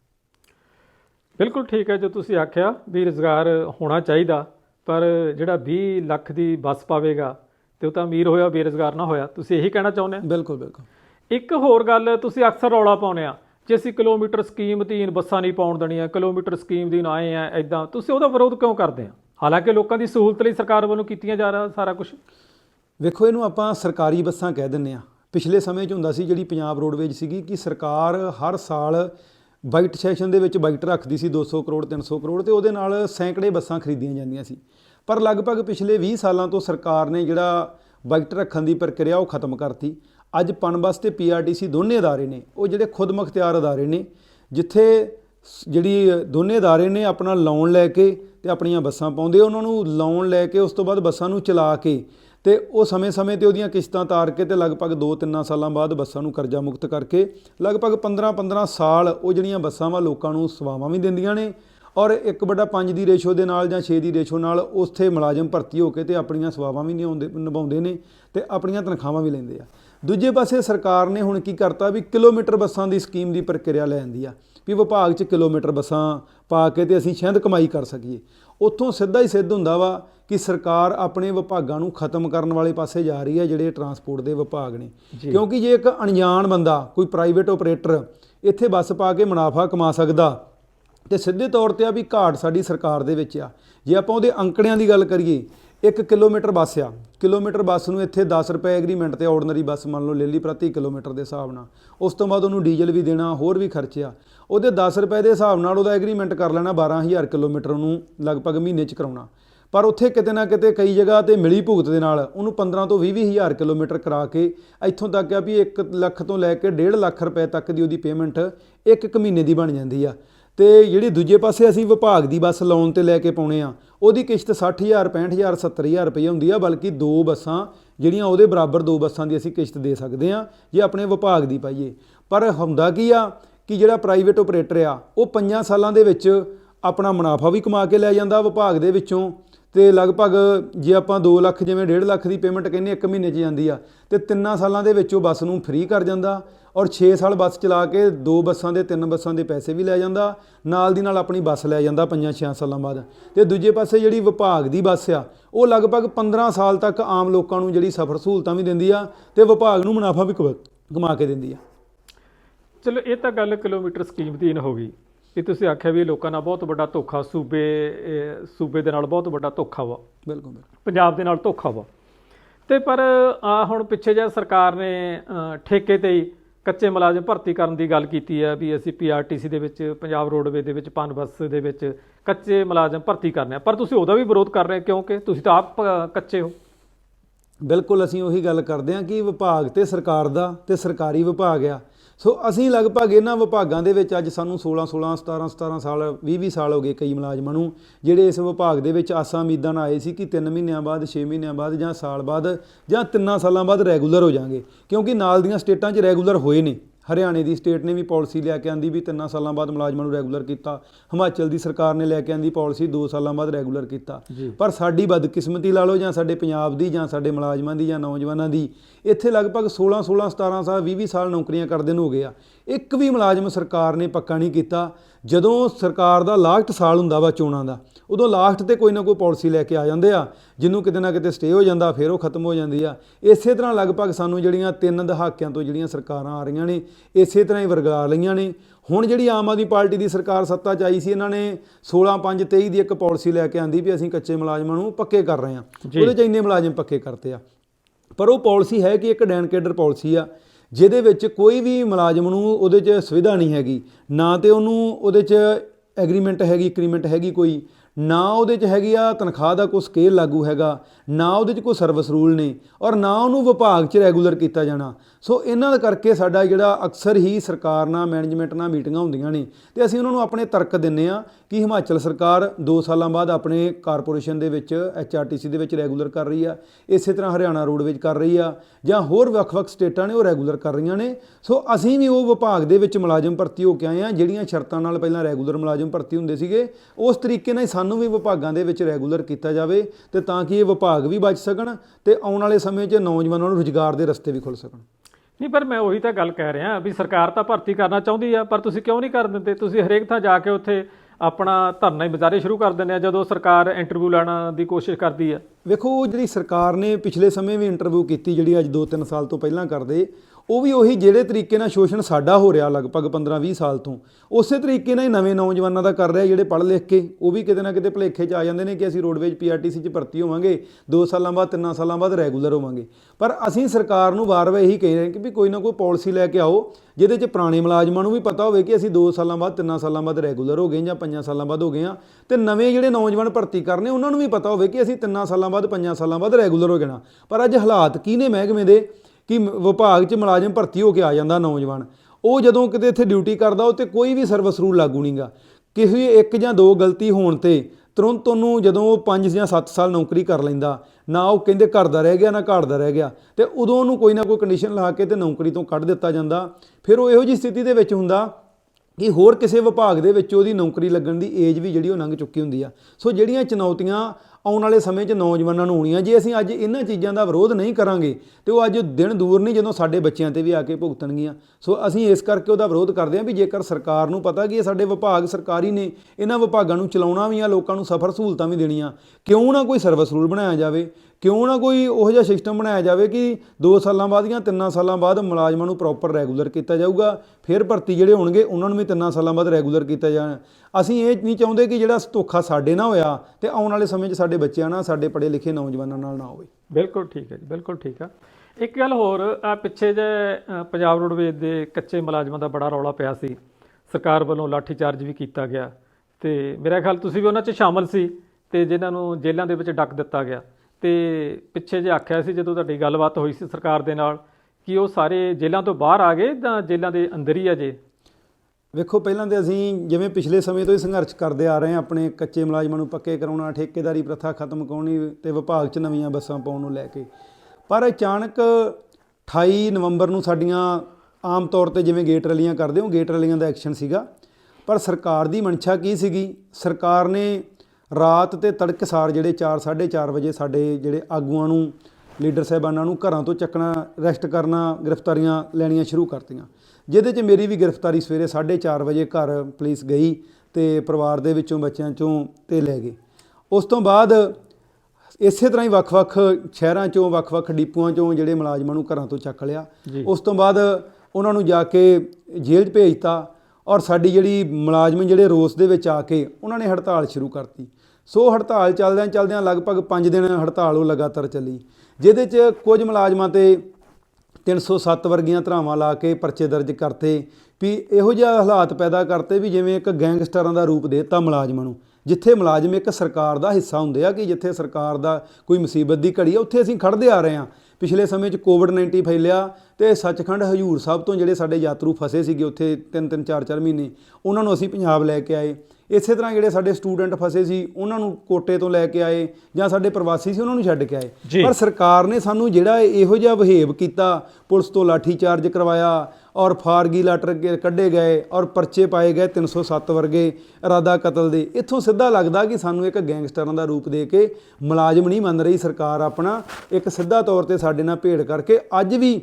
ਬਿਲਕੁਲ ਠੀਕ ਹੈ ਜੋ ਤੁਸੀਂ ਆਖਿਆ ਵੀ ਰੁਜ਼ਗਾਰ ਹੋਣਾ ਚਾਹੀਦਾ ਪਰ ਜਿਹੜਾ 20 ਲੱਖ ਦੀ ਬੱਸ ਪਾਵੇਗਾ ਤੇ ਉਹ ਤਾਂ ਅਮੀਰ ਹੋਇਆ ਬੇਰੁਜ਼ਗਾਰ ਨਾ ਹੋਇਆ ਤੁਸੀਂ ਇਹੀ ਕਹਿਣਾ ਚਾਹੁੰਦੇ ਆ ਬਿਲਕੁਲ ਬਿਲਕੁਲ। ਇੱਕ ਹੋਰ ਗੱਲ ਤੁਸੀਂ ਅਕਸਰ ਰੌਲਾ ਪਾਉਂਦੇ ਆ ਜੇ ਅਸੀਂ ਕਿਲੋਮੀਟਰ ਸਕੀਮ ਅਧੀਨ ਬੱਸਾਂ ਨਹੀਂ ਪਾਉਣ ਦੇਣੀਆਂ ਕਿਲੋਮੀਟਰ ਸਕੀਮ ਦੀ ਆਏ ਆ ਐਦਾਂ ਤੁਸੀਂ ਉਹਦਾ ਵਿਰੋਧ ਕਿਉਂ ਕਰਦੇ ਆ? ਹਾਲਾਂਕਿ ਲੋਕਾਂ ਦੀ ਸਹੂਲਤ ਲਈ ਸਰਕਾਰ ਵੱਲੋਂ ਕੀਤੀਆਂ ਜਾ ਰਿਹਾ ਸਾਰਾ ਕੁਝ ਵੇਖੋ ਇਹਨੂੰ ਆਪਾਂ ਸਰਕਾਰੀ ਬੱਸਾਂ ਕਹਿ ਦਿੰਨੇ ਆ। ਪਿਛਲੇ ਸਮੇਂ 'ਚ ਹੁੰਦਾ ਸੀ ਜਿਹੜੀ ਪੰਜਾਬ ਰੋਡਵੇਜ ਸੀਗੀ ਕਿ ਸਰਕਾਰ ਹਰ ਸਾਲ ਬਜਟ ਸੈਸ਼ਨ ਦੇ ਵਿੱਚ ਬਜਟ ਰੱਖਦੀ ਸੀ 200 ਕਰੋੜ 300 ਕਰੋੜ ਤੇ ਉਹਦੇ ਨਾਲ ਸੈਂਕੜੇ ਬੱਸਾਂ ਖਰੀਦੀਆਂ ਜਾਂਦੀਆਂ ਸੀ। ਪਰ ਲਗਭਗ ਪਿਛਲੇ 20 ਸਾਲਾਂ ਤੋਂ ਸਰਕਾਰ ਨੇ ਜਿਹੜਾ ਬਜਟ ਰੱਖਣ ਦੀ ਪ੍ਰਕਿਰਿਆ ਉਹ ਖਤਮ ਕਰਤੀ। ਅੱਜ ਪਨਬਸ ਤੇ ਪੀਆਰਟੀਸੀ ਦੋਨੇ ਅਦਾਰੇ ਨੇ, ਉਹ ਜਿਹੜੇ ਖੁਦਮੁਖਤਿਆਰ ਅਦਾਰੇ ਨੇ, ਜਿੱਥੇ ਸ- ਜਿਹੜੀ ਦੋਨੇ ਅਦਾਰੇ ਨੇ ਆਪਣਾ ਲੋਨ ਲੈ ਕੇ ਤੇ ਆਪਣੀਆਂ ਬੱਸਾਂ ਪਾਉਂਦੇ ਉਹਨਾਂ ਨੂੰ ਲੋਨ ਲੈ ਕੇ ਉਸ ਤੋਂ ਬਾਅਦ ਬੱਸਾਂ ਨੂੰ ਚਲਾ ਕੇ ਤੇ ਉਹ ਸਮੇਂ-ਸਮੇਂ ਤੇ ਉਹਦੀਆਂ ਕਿਸ਼ਤਾਂ ਤਾਰ ਕੇ ਤੇ ਲਗਭਗ 2-3 ਸਾਲਾਂ ਬਾਅਦ ਬੱਸਾਂ ਨੂੰ ਕਰਜ਼ਾ ਮੁਕਤ ਕਰਕੇ ਲਗਭਗ 15-15 ਸਾਲ ਉਹ ਜਿਹੜੀਆਂ ਬੱਸਾਂ ਵਾ ਲੋਕਾਂ ਨੂੰ ਸੇਵਾਵਾਂ ਵੀ ਦਿੰਦੀਆਂ ਨੇ ਔਰ 1/5 ਦੀ ਰੇਸ਼ੋ ਦੇ ਨਾਲ ਜਾਂ 6 ਦੀ ਰੇਸ਼ੋ ਨਾਲ ਉੱਥੇ ਮੁਲਾਜ਼ਮ ਭਰਤੀ ਹੋ ਕੇ ਤੇ ਆਪਣੀਆਂ ਸੇਵਾਵਾਂ ਵੀ ਨਿਭਾਉਂਦੇ ਨਿਭਾਉਂਦੇ ਨੇ ਤੇ ਆਪਣੀਆਂ ਤਨਖਾਹਾਂ ਵੀ ਲੈਂਦੇ ਆ। ਦੂਜੇ ਪਾਸੇ ਸਰਕਾਰ ਨੇ ਹੁਣ ਕੀ ਕਰਤਾ ਵੀ ਕਿਲੋਮੀਟਰ ਬੱਸਾਂ ਦੀ ਸਕੀਮ ਦੀ ਪ੍ਰਕਿਰਿਆ ਲੈ ਆਂਦੀ ਆ ਵੀ ਵਿਭਾਗ 'ਚ ਕਿਲੋਮੀਟਰ ਬੱਸਾਂ ਪਾ ਕੇ ਤੇ ਅਸੀਂ ਸ਼ਾਇਦ ਕਮਾਈ ਕਰ ਸਕੀਏ। ਉੱਥੋਂ ਸਿੱਧਾ ਹੀ ਸਿੱਧ ਹੁੰਦਾ ਵਾ ਕਿ ਸਰਕਾਰ ਆਪਣੇ ਵਿਭਾਗਾਂ ਨੂੰ ਖਤਮ ਕਰਨ ਵਾਲੇ ਪਾਸੇ ਜਾ ਰਹੀ ਹੈ ਜਿਹੜੇ ਟਰਾਂਸਪੋਰਟ ਦੇ ਵਿਭਾਗ ਨੇ। ਕਿਉਂਕਿ ਜੇ ਇੱਕ ਅਣਜਾਣ ਬੰਦਾ ਕੋਈ ਪ੍ਰਾਈਵੇਟ ਆਪਰੇਟਰ ਇੱਥੇ ਬੱਸ ਪਾ ਕੇ ਮੁਨਾਫਾ ਕਮਾ ਸਕਦਾ ਤੇ ਸਿੱਧੇ ਤੌਰ ਤੇ ਆ ਵੀ ਘਾਟ ਸਾਡੀ ਸਰਕਾਰ ਦੇ ਵਿੱਚ ਆ। ਜੇ ਆਪਾਂ ਉਹਦੇ ਅੰਕੜਿਆਂ ਦੀ ਗੱਲ ਕਰੀਏ 1 ਕਿਲੋਮੀਟਰ ਬੱਸ ਆ। ਕਿਲੋਮੀਟਰ ਬੱਸ ਨੂੰ ਇੱਥੇ 10 ਰੁਪਏ ਐਗਰੀਮੈਂਟ ਤੇ ਆਰਡੀਨਰੀ ਬੱਸ ਮੰਨ ਲਓ ਲੈ ਲਈ ਪ੍ਰਤੀ ਕਿਲੋਮੀਟਰ ਦੇ ਹਿਸਾਬ ਨਾਲ। ਉਸ ਤੋਂ ਬਾਅਦ ਉਹਨੂੰ ਡੀਜ਼ਲ ਵੀ ਦੇਣਾ ਹੋਰ ਵੀ ਖਰਚੇ ਆ। ਉਹਦੇ 10 ਰੁਪਏ ਦੇ ਹਿਸਾਬ ਨਾਲ ਉਹਦਾ ਐਗਰੀਮੈਂਟ ਕਰ ਲੈਣਾ 12000 ਕਿਲੋਮੀਟਰ ਉਹਨੂੰ ਲਗਭਗ ਮਹੀਨੇ 'ਚ ਕਰਾਉਣਾ। ਪਰ ਉੱਥੇ ਕਿਤੇ ਨਾ ਕਿਤੇ ਕਈ ਜਗ੍ਹਾ ਤੇ ਮਿਲੀ ਭੁਗਤ ਦੇ ਨਾਲ ਉਹਨੂੰ 15 ਤੋਂ 20 ਹਜ਼ਾਰ ਕਿਲੋਮੀਟਰ ਕਰਾ ਕੇ ਇੱਥੋਂ ਤੱਕ ਆ ਵੀ 1 ਲੱਖ ਤੋਂ ਲੈ ਕੇ 1.5 ਲੱਖ ਰੁਪਏ ਤੱਕ ਦੀ ਉਹਦੀ ਪੇਮੈਂਟ ਇੱਕ ਇੱਕ ਮਹੀਨੇ ਦੀ ਬਣ ਜਾਂਦੀ ਆ। ਤੇ ਜਿਹੜੀ ਦੂਜੇ ਪਾਸੇ ਅਸੀਂ ਵਿਭਾਗ ਦੀ ਬੱਸ ਲੋਨ ਤੇ ਲੈ ਕੇ ਪਾਉਣੇ ਆ, ਉਹਦੀ ਕਿਸ਼ਤ 60000 65000 70000 ਰੁਪਏ ਹੁੰਦੀ ਆ, ਬਲਕਿ ਦੋ ਬੱਸਾਂ ਜਿਹੜੀਆਂ ਉਹਦੇ ਬਰਾਬਰ ਦੋ ਬੱਸਾਂ ਦੀ ਅਸੀਂ ਕਿਸ਼ਤ ਦੇ ਸਕਦੇ ਆ, ਜੇ ਆਪਣੇ ਵਿਭਾਗ ਦੀ ਪਾਈਏ। ਪਰ ਹੁੰਦਾ ਕੀ ਆ ਕਿ ਜਿਹੜਾ ਪ੍ਰਾਈਵੇਟ ਆਪਰੇਟਰ ਆ, ਉਹ 5 ਸਾਲਾਂ ਦੇ ਵਿੱਚ ਆਪਣਾ ਮੁਨਾਫਾ ਵੀ ਕਮਾ ਕੇ ਲੈ ਜਾਂਦਾ ਵਿਭਾਗ ਦੇ ਵਿੱਚੋਂ ਤੇ ਲਗਭਗ ਜੇ ਆਪਾਂ 2 ਲੱਖ ਜਿਵੇਂ 1.5 ਲੱਖ ਦੀ ਪੇਮੈਂਟ ਕਹਿੰਦੇ ਇੱਕ ਮਹੀਨੇ 'ਚ ਜਾਂਦੀ ਆ, ਤੇ ਤਿੰਨਾਂ ਸਾਲਾਂ ਦੇ ਵਿੱਚ ਉਹ ਬੱਸ ਨੂੰ ਫ੍ਰੀ ਕਰ ਜਾਂਦਾ ਔਰ 6 ਸਾਲ ਬੱਸ ਚਲਾ ਕੇ ਦੋ ਬੱਸਾਂ ਦੇ, ਤਿੰਨ ਬੱਸਾਂ ਦੇ ਪੈਸੇ ਵੀ ਲੈ ਜਾਂਦਾ, ਨਾਲ ਦੀ ਨਾਲ ਆਪਣੀ ਬੱਸ ਲੈ ਜਾਂਦਾ 5-6 ਸਾਲਾਂ ਬਾਅਦ। ਤੇ ਦੂਜੇ ਪਾਸੇ ਜਿਹੜੀ ਵਿਭਾਗ ਦੀ ਬੱਸ ਆ, ਉਹ ਲਗਭਗ 15 ਸਾਲ ਤੱਕ ਆਮ ਲੋਕਾਂ ਨੂੰ ਜਿਹੜੀ ਸਫ਼ਰ ਸਹੂਲਤਾਂ ਵੀ ਦਿੰਦੀ ਆ ਤੇ ਵਿਭਾਗ ਨੂੰ ਮੁਨਾਫਾ ਵੀ ਕਮਾ- ਕਮਾ ਕੇ ਦਿੰਦੀ ਆ। ਚਲੋ, ਇਹ ਤਾਂ ਗੱਲ ਕਿਲੋਮੀਟਰ ਸਕੀਮ ਦੀ ਨਾ ਹੋ ਗਈ। ਇਹ ਤੁਸੀਂ ਆਖਿਆ ਵੀ ਲੋਕਾਂ ਨਾਲ ਬਹੁਤ ਵੱਡਾ ਧੋਖਾ ਸੂਬੇ ਸੂਬੇ ਦੇ ਨਾਲ ਬਹੁਤ ਵੱਡਾ ਧੋਖਾ ਵਾ। ਬਿਲਕੁਲ ਪੰਜਾਬ ਦੇ ਨਾਲ ਧੋਖਾ ਵਾ। ਤੇ ਪਰ ਆ ਹੁਣ ਪਿੱਛੇ ਜਿਹਾ ਸਰਕਾਰ ਨੇ ਠੇਕੇ ਤੇ ਹੀ ਕੱਚੇ ਮੁਲਾਜ਼ਮ ਭਰਤੀ ਕਰਨ ਦੀ ਗੱਲ ਕੀਤੀ ਹੈ ਵੀ ਅਸੀਂ ਪੀਆਰਟੀਸੀ ਦੇ ਵਿੱਚ ਪੰਜਾਬ ਰੋਡਵੇ ਦੇ ਵਿੱਚ ਪਨ ਬੱਸ ਦੇ ਵਿੱਚ ਕੱਚੇ ਮੁਲਾਜ਼ਮ ਭਰਤੀ ਕਰਨੇ ਆ। ਪਰ ਤੁਸੀਂ ਉਹਦਾ ਵੀ ਵਿਰੋਧ ਕਰ ਰਹੇ ਕਿਉਂਕਿ ਤੁਸੀਂ ਤਾਂ ਆਪ ਕੱਚੇ ਹੋ। ਬਿਲਕੁਲ ਅਸੀਂ ਉਹੀ ਗੱਲ ਕਰਦੇ ਹਾਂ ਕਿ ਵਿਭਾਗ ਤੇ ਸਰਕਾਰ ਦਾ ਤੇ ਸਰਕਾਰੀ ਵਿਭਾਗ ਆ। ਸੋ ਅਸੀਂ ਲਗਭਗ ਇਹਨਾਂ ਵਿਭਾਗਾਂ ਦੇ ਵਿੱਚ ਅੱਜ ਸਾਨੂੰ 16 16 17 17 ਸਾਲ 20 20 ਸਾਲ ਹੋ ਗਏ ਕਈ ਮੁਲਾਜ਼ਮਾਂ ਨੂੰ, ਜਿਹੜੇ ਇਸ ਵਿਭਾਗ ਦੇ ਵਿੱਚ ਆਸਾਂ ਉਮੀਦਾਂ ਨਾਲ ਆਏ ਸੀ ਕਿ 3 ਮਹੀਨਿਆਂ ਬਾਅਦ 6 ਮਹੀਨਿਆਂ ਬਾਅਦ ਜਾਂ ਸਾਲ ਬਾਅਦ ਜਾਂ 3 ਸਾਲਾਂ ਬਾਅਦ ਰੈਗੂਲਰ ਹੋ ਜਾਾਂਗੇ ਕਿਉਂਕਿ ਨਾਲ ਦੀਆਂ ਸਟੇਟਾਂ 'ਚ ਰੈਗੂਲਰ ਹੋਏ ਨੇ। ਹਰਿਆਣੇ ਦੀ ਸਟੇਟ ਨੇ ਵੀ ਪਾਲਿਸੀ ਲਿਆ ਕੇ ਆਂਦੀ ਵੀ 3 ਸਾਲਾਂ ਬਾਅਦ ਮੁਲਾਜ਼ਮਾਂ ਨੂੰ ਰੈਗੂਲਰ ਕੀਤਾ। ਹਿਮਾਚਲ ਦੀ ਸਰਕਾਰ ਨੇ ਲੈ ਕੇ ਆਂਦੀ ਪਾਲਿਸੀ 2 ਸਾਲਾਂ ਬਾਅਦ ਰੈਗੂਲਰ ਕੀਤਾ। ਪਰ ਸਾਡੀ ਬਦਕਿਸਮਤੀ ਲਾ ਲਓ ਜਾਂ ਸਾਡੇ ਪੰਜਾਬ ਦੀ ਜਾਂ ਸਾਡੇ ਮੁਲਾਜ਼ਮਾਂ ਦੀ ਜਾਂ ਨੌਜਵਾਨਾਂ ਦੀ ਇੱਥੇ ਲਗਭਗ 16 16 17 ਸਾਲ 20 20 ਸਾਲ ਨੌਕਰੀਆਂ ਕਰਦੇ ਨੂੰ ਹੋ ਗਏ ਆ। ਇੱਕ ਵੀ ਮੁਲਾਜ਼ਮ ਸਰਕਾਰ ਨੇ ਪੱਕਾ ਨਹੀਂ ਕੀਤਾ। ਜਦੋਂ ਸਰਕਾਰ ਦਾ ਲਾਸਟ ਸਾਲ ਹੁੰਦਾ ਵਾ ਚੋਣਾਂ ਦਾ ਉਦੋਂ ਲਾਸਟ ਤੇ ਕੋਈ ਨਾ ਕੋਈ ਪਾਲਿਸੀ ਲੈ ਕੇ ਆ ਜਾਂਦੇ ਆ ਜਿਹਨੂੰ ਕਿਤੇ ਨਾ ਕਿਤੇ ਸਟੇ ਹੋ ਜਾਂਦਾ ਫਿਰ ਉਹ ਖਤਮ ਹੋ ਜਾਂਦੀ ਆ। ਇਸੇ ਤਰ੍ਹਾਂ ਲਗਭਗ ਸਾਨੂੰ ਜਿਹੜੀਆਂ ਤਿੰਨ ਦਹਾਕਿਆਂ ਤੋਂ ਜਿਹੜੀਆਂ ਸਰਕਾਰਾਂ ਆ ਰਹੀਆਂ ਨੇ ਇਸੇ ਤਰ੍ਹਾਂ ਹੀ ਵਰਗਾ ਲਈਆਂ ਨੇ। ਹੁਣ ਜਿਹੜੀ ਆਮ ਆਦਮੀ ਪਾਰਟੀ ਦੀ ਸਰਕਾਰ ਸੱਤਾ 'ਚ ਆਈ ਸੀ ਇਹਨਾਂ ਨੇ 16 5 23 ਦੀ ਇੱਕ ਪਾਲਿਸੀ ਲੈ ਕੇ ਆਂਦੀ ਵੀ ਅਸੀਂ ਕੱਚੇ ਮੁਲਾਜ਼ਮਾਂ ਨੂੰ ਪੱਕੇ ਕਰ ਰਹੇ ਜੀ। ਉਹਦੇ 'ਚ ਇੰਨੇ ਮੁਲਾਜ਼ਮ ਪੱਕੇ ਕਰਤੇ ਆ। ਪਰ ਉਹ ਪਾਲਿਸੀ ਹੈ ਕਿ ਇੱਕ ਡੈਨਕੇਡਰ ਪਾਲਿਸੀ ਆ ਜਿਹਦੇ ਵਿੱਚ ਕੋਈ ਵੀ ਮੁਲਾਜ਼ਮ ਨੂੰ ਉਹਦੇ 'ਚ ਸੁਵਿਧਾ ਨਹੀਂ ਹੈਗੀ, ਨਾ ਤੇ ਉਹਨੂੰ ਉਹਦੇ 'ਚ ਐਗਰੀਮੈਂਟ ਹੈਗੀ ਐਗਰੀਮੈਂਟ ਹੈਗੀ ਕੋਈ, ਨਾ ਉਹਦੇ 'ਚ ਹੈਗੀ ਆ ਤਨਖਾਹ ਦਾ ਕੋਈ ਸਕੇਲ ਲਾਗੂ ਹੈਗਾ ਨਾ ਉਹਦੇ 'ਚ ਕੋਈ ਸਰਵਿਸ ਰੂਲ ਨੇ ਔਰ ਨਾ ਉਹਨੂੰ ਵਿਭਾਗ 'ਚ ਰੈਗੂਲਰ ਕੀਤਾ ਜਾਣਾ। ਸੋ ਇਹਨਾਂ ਕਰਕੇ ਸਾਡਾ ਜਿਹੜਾ ਅਕਸਰ ਹੀ ਸਰਕਾਰ ਨਾਲ ਮੈਨੇਜਮੈਂਟ ਨਾਲ ਮੀਟਿੰਗਾਂ ਹੁੰਦੀਆਂ ਨੇ ਤੇ ਅਸੀਂ ਉਹਨਾਂ ਨੂੰ ਆਪਣੇ ਤਰਕ ਦਿੰਨੇ ਆ ਕਿ ਹਿਮਾਚਲ ਸਰਕਾਰ 2 ਸਾਲਾਂ ਬਾਅਦ ਆਪਣੇ ਕਾਰਪੋਰੇਸ਼ਨ ਦੇ ਵਿੱਚ ਐਚਆਰਟੀਸੀ ਦੇ ਵਿੱਚ ਰੈਗੂਲਰ ਕਰ ਰਹੀ ਆ, ਇਸੇ ਤਰ੍ਹਾਂ ਹਰਿਆਣਾ ਰੋਡਵੇਜ ਕਰ ਰਹੀ ਆ, ਜਾਂ ਹੋਰ ਵੱਖ-ਵੱਖ ਸਟੇਟਾਂ ਨੇ ਉਹ ਰੈਗੂਲਰ ਕਰ ਰਹੀਆਂ ਨੇ। ਸੋ ਅਸੀਂ ਵੀ ਉਹ ਵਿਭਾਗ ਦੇ ਵਿੱਚ ਮੁਲਾਜ਼ਮ ਭਰਤੀ ਹੋ ਕੇ ਆਏ ਆ ਜਿਹੜੀਆਂ ਸ਼ਰਤਾਂ ਨਾਲ ਪਹਿਲਾਂ ਰੈਗੂਲਰ ਮੁਲਾਜ਼ਮ ਭਰਤੀ ਹੁੰਦੇ ਸੀਗੇ, ਉਸ ਤਰੀਕੇ ਨਾਲ ਸਾਨੂੰ ਵੀ ਵਿਭਾਗਾਂ ਦੇ ਵਿੱਚ ਰੈਗੂਲਰ ਕੀਤਾ ਜਾਵੇ ਤੇ ਤਾਂ ਕਿ ਇਹ ਵਿਭਾਗ ਵੀ ਬਚ ਸਕਣ ਤੇ ਆਉਣ ਵਾਲੇ ਸਮੇਂ 'ਚ ਨੌਜਵਾਨਾਂ ਨੂੰ ਰੁਜ਼ਗਾਰ ਦੇ ਰਸਤੇ ਵੀ ਖੁੱਲ ਸਕਣ। ਨਹੀਂ ਪਰ ਮੈਂ ਉਹੀ ਤਾਂ ਗੱਲ ਕਹਿ ਰਿਹਾ ਵੀ ਸਰਕਾਰ ਤਾਂ ਭਰਤੀ ਕਰਨਾ ਚਾਹੁੰਦੀ ਆ ਪਰ ਤੁਸੀਂ ਕਿਉਂ ਨਹੀਂ ਕਰ ਦਿੰਦੇ? ਤੁਸੀਂ ਹਰੇਕ ਥਾਂ ਜਾ ਕੇ ਉੱਥੇ ਆਪਣਾ ਧਰਨਾ ਹੀ ਮੁਜ਼ਾਹਰੇ ਸ਼ੁਰੂ ਕਰ ਦਿੰਦੇ ਆ ਜਦੋਂ ਸਰਕਾਰ ਇੰਟਰਵਿਊ ਲੈਣ ਦੀ ਕੋਸ਼ਿਸ਼ ਕਰਦੀ ਆ। ਵੇਖੋ ਜਿਹੜੀ ਸਰਕਾਰ ਨੇ ਪਿਛਲੇ ਸਮੇਂ ਵੀ ਇੰਟਰਵਿਊ ਕੀਤੀ ਜਿਹੜੀ ਅੱਜ 2-3 ਸਾਲ ਤੋਂ ਪਹਿਲਾਂ ਕਰਦੇ ਉਹ ਵੀ ਉਹੀ ਜਿਹੜੇ ਤਰੀਕੇ ਨਾਲ ਸ਼ੋਸ਼ਣ ਸਾਡਾ ਹੋ ਰਿਹਾ ਲਗਭਗ 15-20 ਸਾਲ ਤੋਂ, ਉਸੇ ਤਰੀਕੇ ਨਾਲ ਹੀ ਨਵੇਂ ਨੌਜਵਾਨਾਂ ਦਾ ਕਰ ਰਿਹਾ ਜਿਹੜੇ ਪੜ੍ਹ ਲਿਖ ਕੇ, ਉਹ ਵੀ ਕਿਤੇ ਨਾ ਕਿਤੇ ਭੁਲੇਖੇ 'ਚ ਆ ਜਾਂਦੇ ਨੇ ਕਿ ਅਸੀਂ ਰੋਡਵੇਜ ਪੀਆਰਟੀਸੀ 'ਚ ਭਰਤੀ ਹੋਵਾਂਗੇ 2 ਸਾਲਾਂ ਬਾਅਦ 3 ਸਾਲਾਂ ਬਾਅਦ ਰੈਗੂਲਰ ਹੋਵਾਂਗੇ। ਪਰ ਅਸੀਂ ਸਰਕਾਰ ਨੂੰ ਵਾਰ-ਵਾਰ ਇਹੀ ਕਹਿ ਰਹੇ ਹਾਂ ਕਿ ਵੀ ਕੋਈ ਨਾ ਕੋਈ ਪਾਲਿਸੀ ਲੈ ਕੇ ਆਓ, ਜਿਹਦੇ 'ਚ ਪੁਰਾਣੇ ਮੁਲਾਜ਼ਮਾਂ ਨੂੰ ਵੀ ਪਤਾ ਹੋਵੇ ਕਿ ਅਸੀਂ 2 ਸਾਲਾਂ ਬਾਅਦ 3 ਸਾਲਾਂ ਬਾਅਦ ਰੈਗੂਲਰ ਹੋ ਗਏ ਜਾਂ 5 ਸਾਲਾਂ ਬਾਅਦ ਹੋ ਗਏ ਆ ਤੇ ਨਵੇਂ ਜਿਹੜੇ ਨੌਜਵਾਨ ਭਰਤੀ ਕਰਨੇ, ਉਹਨਾਂ ਨੂੰ ਵੀ ਪਤਾ ਹੋਵੇ ਕਿ ਅਸੀਂ 3 ਸਾਲਾਂ ਬਾਅਦ 5 ਸਾਲਾਂ ਬਾਅਦ ਰੈਗੂਲਰ ਹੋ ਜਾਣਾ। ਪਰ ਅੱਜ ਹਾਲਾਤ ਕੀ ਨੇ ਮਹਿਕਮੇ ਦੇ? ਕਿ ਮ- ਵਿਭਾਗ 'ਚ ਮੁਲਾਜ਼ਮ ਭਰਤੀ ਹੋ ਕੇ ਆ ਜਾਂਦਾ ਨੌਜਵਾਨ। ਉਹ ਜਦੋਂ ਕਿਤੇ ਇੱਥੇ ਡਿਊਟੀ ਕਰਦਾ ਉਹ ਤੇ ਕੋਈ ਵੀ ਸਰਵਿਸ ਰੂਲ ਲਾਗੂ ਨਹੀਂਗਾ ਕਿਸੇ ਇੱਕ ਜਾਂ ਦੋ ਗਲਤੀ ਹੋਣ ਤੇ ਤੁਰੰਤ ਉਹਨੂੰ ਜਦੋਂ ਉਹ 5 ਜਾਂ 7 ਸਾਲ ਨੌਕਰੀ ਕਰ ਲੈਂਦਾ, ਨਾ ਉਹ ਕਹਿੰਦੇ ਘਰ ਦਾ ਰਹਿ ਗਿਆ, ਨਾ ਘਰ ਦਾ ਰਹਿ ਗਿਆ, ਤੇ ਉਦੋਂ ਉਹਨੂੰ ਕੋਈ ਨਾ ਕੋਈ ਕੰਡੀਸ਼ਨ ਲਾ ਕੇ ਤੇ ਨੌਕਰੀ ਤੋਂ ਕੱਢ ਦਿੱਤਾ ਜਾਂਦਾ। ਫਿਰ ਉਹ ਇਹੋ ਜੀ ਸਥਿਤੀ ਦੇ ਵਿੱਚ ਹੁੰਦਾ ਕਿ ਹੋਰ ਕਿਸੇ ਵਿਭਾਗ ਦੇ ਵਿੱਚ ਉਹਦੀ ਨੌਕਰੀ ਲੱਗਣ ਦੀ ਏਜ ਵੀ ਜਿਹੜੀ ਉਹ ਲੰਘ ਚੁੱਕੀ ਹੁੰਦੀ ਆ। ਸੋ ਜਿਹੜੀਆਂ ਚੁਣੌਤੀਆਂ ਆਉਣ ਵਾਲੇ ਸਮੇਂ 'ਚ ਨੌਜਵਾਨਾਂ ਨੂੰ ਹੋਣੀਆਂ ਜੇ ਅਸੀਂ ਅੱਜ ਇਹਨਾਂ ਚੀਜ਼ਾਂ ਦਾ ਵਿਰੋਧ ਨਹੀਂ ਕਰਾਂਗੇ, ਤੇ ਉਹ ਅੱਜ ਦਿਨ ਦੂਰ ਨਹੀਂ ਜਦੋਂ ਸਾਡੇ ਬੱਚਿਆਂ ਤੇ ਵੀ ਆ ਕੇ ਭੁਗਤਣਗੀਆਂ। ਸੋ ਅਸੀਂ ਇਸ ਕਰਕੇ ਉਹਦਾ ਵਿਰੋਧ ਕਰਦੇ ਹਾਂ ਵੀ ਜੇਕਰ ਸਰਕਾਰ ਨੂੰ ਪਤਾ ਕਿ ਇਹ ਸਾਡੇ ਵਿਭਾਗ ਸਰਕਾਰੀ ਨੇ, ਇਹਨਾਂ ਵਿਭਾਗਾਂ ਨੂੰ ਚਲਾਉਣਾ ਵੀ ਆ, ਲੋਕਾਂ ਨੂੰ ਸਫਰ ਸਹੂਲਤਾਂ ਵੀ ਦੇਣੀਆਂ, ਕਿਉਂ ਨਾ ਕੋਈ ਸਰਵਿਸ ਰੂਲ ਬਣਾਇਆ ਜਾਵੇ। ਕਿਉਂ ਨਾ ਕੋਈ ਉਹੋ ਜਿਹਾ ਸਿਸਟਮ ਬਣਾਇਆ ਜਾਵੇ ਕਿ 2 ਸਾਲਾਂ ਬਾਅਦ ਜਾਂ 3 ਸਾਲਾਂ ਬਾਅਦ ਮੁਲਾਜ਼ਮਾਂ ਨੂੰ ਪ੍ਰੋਪਰ ਰੈਗੂਲਰ ਕੀਤਾ ਜਾਊਗਾ, ਫਿਰ ਭਰਤੀ ਜਿਹੜੇ ਹੋਣਗੇ, ਉਹਨਾਂ ਨੂੰ ਵੀ 3 ਸਾਲਾਂ ਬਾਅਦ ਰੈਗੂਲਰ ਕੀਤਾ ਜਾਣਾ। ਅਸੀਂ ਇਹ ਨਹੀਂ ਚਾਹੁੰਦੇ ਕਿ ਜਿਹੜਾ ਧੋਖਾ ਸਾਡੇ ਨਾਲ ਹੋਇਆ ਤੇ ਆਉਣ ਵਾਲੇ ਸਮੇਂ 'ਚ ਸਾਡੇ ਬੱਚਿਆਂ ਨਾਲ, ਸਾਡੇ ਪੜ੍ਹੇ ਲਿਖੇ ਨੌਜਵਾਨਾਂ ਨਾਲ ਨਾ ਹੋਵੇ। ਬਿਲਕੁਲ ਠੀਕ ਹੈ ਜੀ, ਬਿਲਕੁਲ ਠੀਕ ਆ। ਇੱਕ ਗੱਲ ਹੋਰ, ਆ ਪਿੱਛੇ ਜੇ ਪੰਜਾਬ ਰੋਡਵੇਜ਼ ਦੇ ਕੱਚੇ ਮੁਲਾਜ਼ਮਾਂ ਦਾ ਬੜਾ ਰੌਲਾ ਪਿਆ ਸੀ। ਸਰਕਾਰ ਵੱਲੋਂ ਲਾਠੀਚਾਰਜ ਵੀ ਕੀਤਾ ਗਿਆ। ਤੇ ਮੇਰਾ ਖਿਆਲ ਤੁਸੀਂ ਵੀ ਉਹਨਾਂ 'ਚ ਸ਼ਾਮਲ ਸੀ ਤੇ ਜਿਨ੍ਹਾਂ ਨੂੰ ਜੇਲ੍ਹਾਂ ਦੇ ਵਿੱਚ ਡੱਕ ਦਿੱਤਾ ਗਿਆ। ਤੇ ਪਿੱਛੇ ਜੇ ਆਖਿਆ ਸੀ ਜਦੋਂ ਤੁਹਾਡੀ ਗੱਲਬਾਤ ਹੋਈ ਸੀ ਸਰਕਾਰ ਦੇ ਨਾਲ, ਕਿ ਉਹ ਸਾਰੇ ਜੇਲ੍ਹਾਂ ਤੋਂ ਬਾਹਰ ਆ ਗਏ ਜਾਂ ਜੇਲ੍ਹਾਂ ਦੇ ਅੰਦਰ ਹੀ ਆ ਜੇ? ਵੇਖੋ, ਪਹਿਲਾਂ ਤੇ ਅਸੀਂ ਜਿਵੇਂ ਪਿਛਲੇ ਸਮੇਂ ਤੋਂ ਹੀ ਸੰਘਰਸ਼ ਕਰਦੇ ਆ ਰਹੇ ਹਾਂ, ਆਪਣੇ ਕੱਚੇ ਮੁਲਾਜ਼ਮਾਂ ਨੂੰ ਪੱਕੇ ਕਰਾਉਣਾ, ਠੇਕੇਦਾਰੀ ਪ੍ਰਥਾ ਖਤਮ ਕਰਾਉਣੀ ਤੇ ਵਿਭਾਗ 'ਚ ਨਵੀਆਂ ਬੱਸਾਂ ਪਾਉਣ ਨੂੰ ਲੈ ਕੇ। ਪਰ ਅਚਾਨਕ 28 ਨਵੰਬਰ ਨੂੰ ਸਾਡੀਆਂ ਆਮ ਤੌਰ ਤੇ ਜਿਵੇਂ ਗੇਟ ਰੈਲੀਆਂ ਕਰਦੇ ਹੋ, ਗੇਟ ਰੈਲੀਆਂ ਦਾ ਐਕਸ਼ਨ ਸੀਗਾ। ਪਰ ਸਰਕਾਰ ਦੀ ਮਨਸ਼ਾ ਕੀ ਸੀਗੀ? ਸਰਕਾਰ ਨੇ ਰਾਤ ਤੇ ਤੜਕਸਾਰ ਜਿਹੜੇ 4 4:30 ਵਜੇ ਸਾਡੇ ਜਿਹੜੇ ਆਗੂਆਂ ਨੂੰ ਲੀਡਰ ਸਾਹਿਬਾਨਾਂ ਨੂੰ ਘਰਾਂ ਤੋਂ ਚੱਕਣਾ ਅਰੈਸਟ ਕਰਨਾ ਗ੍ਰਿਫਤਾਰੀਆਂ ਲੈਣੀਆਂ ਸ਼ੁਰੂ ਕਰਤੀਆਂ। ਜਿਹਦੇ 'ਚ ਮੇਰੀ ਵੀ ਗ੍ਰਿਫਤਾਰੀ ਸਵੇਰੇ 4:30 ਵਜੇ ਘਰ ਪੁਲਿਸ ਗਈ ਤੇ ਪਰਿਵਾਰ ਦੇ ਵਿੱਚੋਂ ਬੱਚਿਆਂ ਚੋਂ ਤੇ ਲੈ ਗਏ। ਉਸ ਤੋਂ ਬਾਅਦ ਇਸੇ ਤਰ੍ਹਾਂ ਹੀ ਵੱਖ-ਵੱਖ ਸ਼ਹਿਰਾਂ ਚੋਂ ਵੱਖ-ਵੱਖ ਡਿਪੂਆਂ ਚੋਂ ਜਿਹੜੇ ਮੁਲਾਜ਼ਮਾਂ ਨੂੰ ਘਰਾਂ ਤੋਂ ਚੱਕ ਲਿਆ। ਉਸ ਤੋਂ ਬਾਅਦ ਉਹਨਾਂ ਨੂੰ ਜਾ ਕੇ ਜੇਲ੍ਹ 'ਚ ਭੇਜਤਾ ਔਰ ਸਾਡੀ ਜਿਹੜੀ ਮੁਲਾਜ਼ਮ ਜਿਹੜੇ ਰੋਸ ਦੇ ਵਿੱਚ ਆ ਕੇ ਉਹਨਾਂ ਨੇ ਹੜਤਾਲ ਸ਼ੁਰੂ ਕਰਤੀ। ਸੋ ਹੜਤਾਲ ਚੱਲਦਿਆਂ ਚੱਲਦਿਆਂ ਲਗਭਗ 5 ਦਿਨ ਹੜਤਾਲ ਉਹ ਲਗਾਤਾਰ ਚੱਲੀ। ਜਿਹਦੇ 'ਚ ਕੁਝ ਮੁਲਾਜ਼ਮਾਂ ਤੇ 307 ਵਰਗੀਆਂ ਧਰਾਵਾਂ ਲਾ ਕੇ ਪਰਚੇ ਦਰਜ ਕਰਤੇ ਵੀ ਇਹੋ ਜਿਹਾ ਹਾਲਾਤ ਪੈਦਾ ਕਰਤੇ ਵੀ ਜਿਵੇਂ ਇੱਕ ਗੈਂਗਸਟਰਾਂ ਦਾ ਰੂਪ ਦੇਤਾ ਮੁਲਾਜ਼ਮਾਂ ਨੂੰ। ਜਿੱਥੇ ਮੁਲਾਜ਼ਮ ਇੱਕ ਸਰਕਾਰ ਦਾ ਹਿੱਸਾ ਹੁੰਦੇ ਆ ਕਿ ਜਿੱਥੇ ਸਰਕਾਰ ਦਾ ਕੋਈ ਮੁਸੀਬਤ ਦੀ ਘੜੀ ਆ, ਉੱਥੇ ਅਸੀਂ ਖੜਦੇ ਆ ਰਹੇ ਹਾਂ। ਪਿਛਲੇ ਸਮੇਂ 'ਚ ਕੋਵਿਡ-19 ਫੈਲਿਆ ਤੇ ਸੱਚਖੰਡ ਹਜੂਰ ਸਾਹਿਬ ਤੋਂ ਜਿਹੜੇ ਸਾਡੇ ਯਾਤਰੂ ਫਸੇ ਸੀਗੇ ਉੱਥੇ 3-3 4-4 ਮਹੀਨੇ, ਉਹਨਾਂ ਨੂੰ ਅਸੀਂ ਪੰਜਾਬ ਲੈ ਕੇ ਆਏ। ਇਸੇ ਤਰ੍ਹਾਂ ਜਿਹੜੇ ਸਾਡੇ ਸਟੂਡੈਂਟ ਫਸੇ ਸੀ ਉਹਨਾਂ ਨੂੰ ਕੋਟੇ ਤੋਂ ਲੈ ਕੇ ਆਏ ਜਾਂ ਸਾਡੇ ਪ੍ਰਵਾਸੀ ਸੀ ਉਹਨਾਂ ਨੂੰ ਛੱਡ ਕੇ ਆਏ। ਪਰ ਸਰਕਾਰ ਨੇ ਸਾਨੂੰ ਜਿਹੜਾ ਇਹੋ ਜਿਹਾ ਵਹੇਵ ਕੀਤਾ ਪੁਲਿਸ ਤੋਂ ਲਾਠੀ ਚਾਰਜ ਕਰਵਾਇਆ ਔਰ ਫਾਰਗੀ ਲਾਟਰ ਕੱਢੇ ਗਏ ਔਰ ਪਰਚੇ ਪਾਏ ਗਏ 307 ਵਰਗੇ ਇਰਾਦਾ ਕਤਲ ਦੇ। ਇੱਥੋਂ ਸਿੱਧਾ ਲੱਗਦਾ ਕਿ ਸਾਨੂੰ ਇੱਕ ਗੈਂਗਸਟਰਾਂ ਦਾ ਰੂਪ ਦੇ ਕੇ ਮੁਲਾਜ਼ਮ ਨਹੀਂ ਮੰਨ ਰਹੀ ਸਰਕਾਰ ਆਪਣਾ ਇੱਕ ਸਿੱਧਾ ਤੌਰ ਤੇ ਸਾਡੇ ਨਾਲ ਭੇੜ ਕਰਕੇ ਅੱਜ ਵੀ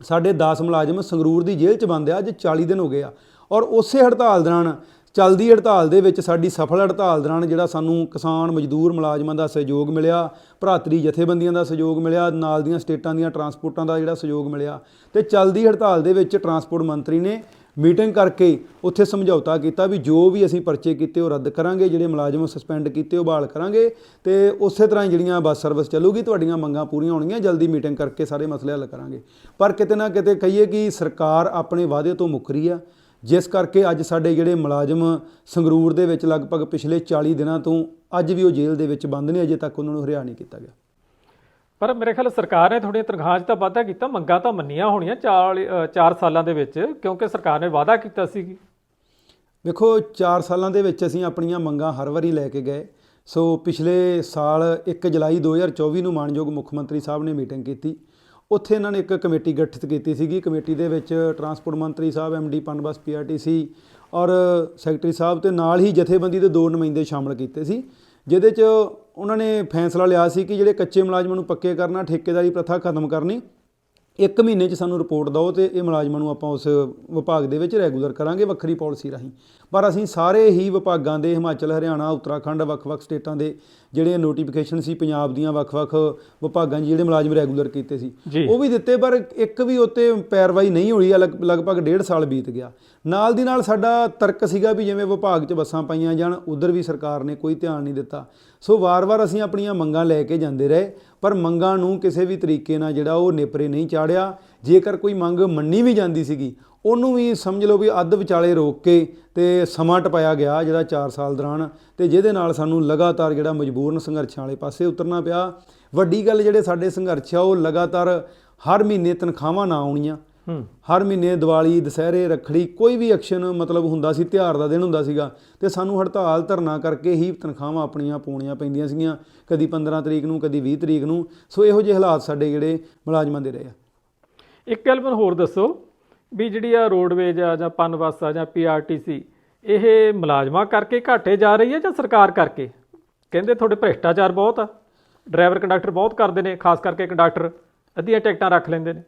ਸਾਡੇ 10 ਮੁਲਾਜ਼ਮ ਸੰਗਰੂਰ ਦੀ ਜੇਲ੍ਹ 'ਚ ਬੰਦ ਆ ਅੱਜ 40 ਦਿਨ ਹੋ ਗਏ ਆ। ਔਰ ਉਸੇ ਹੜਤਾਲ ਦੌਰਾਨ ਚਲਦੀ ਹੜਤਾਲ ਦੇ ਵਿੱਚ ਸਾਡੀ ਸਫਲ ਹੜਤਾਲ ਦੌਰਾਨ ਜਿਹੜਾ ਸਾਨੂੰ ਕਿਸਾਨ ਮਜ਼ਦੂਰ ਮੁਲਾਜ਼ਮਾਂ ਦਾ ਸਹਿਯੋਗ ਮਿਲਿਆ, ਭਰਾਤਰੀ ਜਥੇਬੰਦੀਆਂ ਦਾ ਸਹਿਯੋਗ ਮਿਲਿਆ, ਨਾਲ ਦੀਆਂ ਸਟੇਟਾਂ ਦੀਆਂ ਟਰਾਂਸਪੋਰਟਾਂ ਦਾ ਜਿਹੜਾ ਸਹਿਯੋਗ ਮਿਲਿਆ ਤੇ ਚਲਦੀ ਹੜਤਾਲ ਦੇ ਵਿੱਚ ਟਰਾਂਸਪੋਰਟ ਮੰਤਰੀ ਨੇ ਮੀਟਿੰਗ ਕਰਕੇ ਉੱਥੇ ਸਮਝੌਤਾ ਕੀਤਾ ਵੀ ਜੋ ਵੀ ਅਸੀਂ ਪਰਚੇ ਕੀਤੇ ਉਹ ਰੱਦ ਕਰਾਂਗੇ, ਜਿਹੜੇ ਮੁਲਾਜ਼ਮ ਸਸਪੈਂਡ ਕੀਤੇ ਉਹ ਬਹਾਲ ਕਰਾਂਗੇ ਤੇ ਉਸੇ ਤਰ੍ਹਾਂ ਹੀ ਜਿਹੜੀਆਂ ਬੱਸ ਸਰਵਿਸ ਚੱਲੂਗੀ, ਤੁਹਾਡੀਆਂ ਮੰਗਾਂ ਪੂਰੀਆਂ ਹੋਣਗੀਆਂ, ਜਲਦੀ ਮੀਟਿੰਗ ਕਰਕੇ ਸਾਰੇ ਮਸਲੇ ਹੱਲ ਕਰਾਂਗੇ। ਪਰ ਕਿਤੇ ਨਾ ਕਿਤੇ ਕਹੀਏ ਕਿ ਸਰਕਾਰ ਆਪਣੇ ਵਾਅਦੇ ਤੋਂ ਮੁੱਕ ਆ ਜਿਸ ਕਰਕੇ ਅੱਜ ਸਾਡੇ ਜਿਹੜੇ ਮੁਲਾਜ਼ਮ ਸੰਗਰੂਰ ਦੇ ਵਿੱਚ ਲਗਭਗ ਪਿਛਲੇ 40 ਦਿਨਾਂ ਤੋਂ ਅੱਜ ਵੀ ਉਹ ਜੇਲ੍ਹ ਦੇ ਵਿੱਚ ਬੰਦ ਨੇ ਅਜੇ ਤੱਕ ਉਹਨਾਂ ਨੂੰ ਹਰਿਆ ਨਹੀਂ ਕੀਤਾ ਗਿਆ। ਪਰ ਮੇਰੇ ਖਿਆਲ ਸਰਕਾਰ ਨੇ ਥੋੜੀਆਂ ਤਨਖਾਹਾਂ 'ਚ ਤਾਂ ਵਾਧਾ ਕੀਤਾ ਮੰਗਾਂ ਤਾਂ ਮੰਨੀਆਂ ਹੋਣੀਆਂ 4 4 ਸਾਲਾਂ ਦੇ ਵਿੱਚ ਕਿਉਂਕਿ ਸਰਕਾਰ ਨੇ ਵਾਅਦਾ ਕੀਤਾ ਸੀ। ਵੇਖੋ 4 ਸਾਲਾਂ ਦੇ ਵਿੱਚ ਅਸੀਂ ਆਪਣੀਆਂ ਮੰਗਾਂ ਹਰ ਵਾਰੀ ਲੈ ਕੇ ਗਏ। ਸੋ ਪਿਛਲੇ ਸਾਲ 1 ਜੁਲਾਈ 2024 ਨੂੰ ਮਾਨਯੋਗ ਮੁੱਖ ਮੰਤਰੀ ਸਾਹਿਬ ਨੇ ਮੀਟਿੰਗ ਕੀਤੀ। ਉੱਥੇ ਇਹਨਾਂ ਨੇ ਇੱਕ ਕਮੇਟੀ ਗਠਿਤ ਕੀਤੀ ਸੀਗੀ। ਕਮੇਟੀ ਦੇ ਵਿੱਚ ਟਰਾਂਸਪੋਰਟ ਮੰਤਰੀ ਸਾਹਿਬ ਐਮਡੀ ਪਨਬਸ ਪੀਆਰਟੀਸੀ ਔਰ ਸੈਕਟਰੀ ਸਾਹਿਬ ਤੇ ਨਾਲ ਹੀ ਜਥੇਬੰਦੀ ਦੇ ਦੋ ਨੁਮਾਇੰਦੇ ਸ਼ਾਮਲ ਕੀਤੇ ਸੀ, ਜਿਹਦੇ 'ਚ ਉਹਨਾਂ ਨੇ ਫੈਸਲਾ ਲਿਆ ਸੀ ਕਿ ਜਿਹੜੇ ਕੱਚੇ ਮੁਲਾਜ਼ਮਾਂ ਨੂੰ ਪੱਕੇ ਕਰਨਾ, ਠੇਕੇਦਾਰੀ ਪ੍ਰਥਾ ਖਤਮ ਕਰਨੀ ਇੱਕ ਮਹੀਨੇ 'ਚ ਸਾਨੂੰ ਰਿਪੋਰਟ ਦਿਓ ਤੇ ਇਹ ਮੁਲਾਜ਼ਮਾਂ ਨੂੰ ਆਪਾਂ ਉਸ ਵਿਭਾਗ ਦੇ ਵਿੱਚ ਰੈਗੂਲਰ ਕਰਾਂਗੇ ਵੱਖਰੀ ਪਾਲਿਸੀ ਰਾਹੀਂ। ਪਰ ਅਸੀਂ ਸਾਰੇ ਹੀ ਵਿਭਾਗਾਂ ਦੇ ਹਿਮਾਚਲ ਹਰਿਆਣਾ ਉੱਤਰਾਖੰਡ ਵੱਖ-ਵੱਖ ਸਟੇਟਾਂ ਦੇ ਜਿਹੜੇ ਨੋਟੀਫਿਕੇਸ਼ਨ ਸੀ ਪੰਜਾਬ ਦੀਆਂ ਵੱਖ-ਵੱਖ ਵਿਭਾਗਾਂ ਜਿਹੜੇ ਮੁਲਾਜ਼ਮ ਰੈਗੂਲਰ ਕੀਤੇ ਸੀ। ਉਹ ਵੀ ਦਿੱਤੇ ਪਰ ਇੱਕ ਵੀ ਉੱਤੇ ਪੈਰਵਾਈ ਨਹੀਂ ਹੋਈ ਲਗਭਗ ਡੇਢ ਸਾਲ ਬੀਤ ਗਿਆ। ਨਾਲ ਦੀ ਨਾਲ ਸਾਡਾ ਤਰਕ ਸੀਗਾ ਵੀ ਜਿਵੇਂ ਵਿਭਾਗ 'ਚ ਬੱਸਾਂ ਪਾਈਆਂ ਜਾਣ ਉਧਰ ਵੀ ਸਰਕਾਰ ਨੇ ਕੋਈ ਧਿਆਨ ਨਹੀਂ ਦਿੱਤਾ। ਸੋ ਵਾਰ-ਵਾਰ ਅਸੀਂ ਆਪਣੀਆਂ ਮੰਗਾਂ ਲੈ ਕੇ ਜਾਂਦੇ ਰਹੇ। ਪਰ ਮੰਗਾਂ ਨੂੰ ਕਿਸੇ ਵੀ ਤਰੀਕੇ ਨਾਲ ਜਿਹੜਾ ਉਹ ਨੇਪਰੇ ਨਹੀਂ ਚਾੜਿਆ। ਜੇਕਰ ਕੋਈ ਮੰਗ ਮੰਨੀ ਵੀ ਜਾਂਦੀ ਸੀਗੀ, ਉਹਨੂੰ ਵੀ ਸਮਝ ਲਓ ਵੀ ਅੱਧ ਵਿਚਾਲੇ ਰੋਕ ਕੇ ਤੇ ਸਮਾਂ ਟਪਾਇਆ ਗਿਆ ਜਿਹੜਾ 4 ਸਾਲ ਦੌਰਾਨ ਤੇ ਜਿਹਦੇ ਨਾਲ ਸਾਨੂੰ ਲਗਾਤਾਰ ਜਿਹੜਾ ਮਜਬੂਰਨ ਸੰਘਰਸ਼ਾਂ ਵਾਲੇ ਪਾਸੇ ਉਤਰਨਾ ਪਿਆ। ਵੱਡੀ ਗੱਲ ਜਿਹੜੇ ਸਾਡੇ ਸੰਘਰਸ਼ ਆ, ਉਹ ਲਗਾਤਾਰ ਹਰ ਮਹੀਨੇ ਤਨਖਾਹਾਂ ਨਾ ਆਉਣੀਆਂ। ਹਰ ਮਹੀਨੇ ਦੀਵਾਲੀ, ਦੁਸਹਿਰੇ, ਰੱਖੜੀ, ਕੋਈ ਵੀ ਐਕਸ਼ਨ ਮਤਲਬ ਹੁੰਦਾ ਸੀ, ਤਿਉਹਾਰ ਦਾ ਦਿਨ ਹੁੰਦਾ ਸੀਗਾ, ਤੇ ਸਾਨੂੰ ਹੜਤਾਲ ਧਰਨਾ ਕਰਕੇ ਹੀ ਤਨਖਾਹਾਂ ਆਪਣੀਆਂ ਪਾਉਣੀਆਂ ਪੈਂਦੀਆਂ ਸੀਗੀਆਂ, ਕਦੀ 15 ਤਰੀਕ ਨੂੰ, ਕਦੀ 20 ਤਰੀਕ ਨੂੰ, ਸੋ ਇਹੋ ਜਿਹੇ ਹਾਲਾਤ ਸਾਡੇ ਜਿਹੜੇ ਮੁਲਾਜ਼ਮਾਂ ਦੇ ਰਹੇ ਆ। ਇੱਕ ਗੱਲ ਮੈਨੂੰ ਹੋਰ ਦੱਸੋ, ਵੀ ਜਿਹੜੀ ਆ ਰੋਡਵੇਜ ਆ ਜਾਂ ਪਨ ਬੱਸ ਆ ਜਾਂ ਪੀਆਰਟੀਸੀ ਇਹ ਮੁਲਾਜ਼ਮਾਂ ਕਰਕੇ ਘਾਟੇ ਜਾ ਰਹੀ ਹੈ ਜਾਂ ਸਰਕਾਰ ਕਰਕੇ? ਕਹਿੰਦੇ ਤੁਹਾਡੇ ਭ੍ਰਿਸ਼ਟਾਚਾਰ ਬਹੁਤ ਆ, ਡਰਾਈਵਰ ਕੰਡਕਟਰ ਬਹੁਤ ਕਰਦੇ ਨੇ, ਖਾਸ ਕਰਕੇ ਕੰਡਕਟਰ, ਅੱਧੀਆਂ ਟਿਕਟਾਂ ਰੱਖ ਲੈਂਦੇ ਨੇ।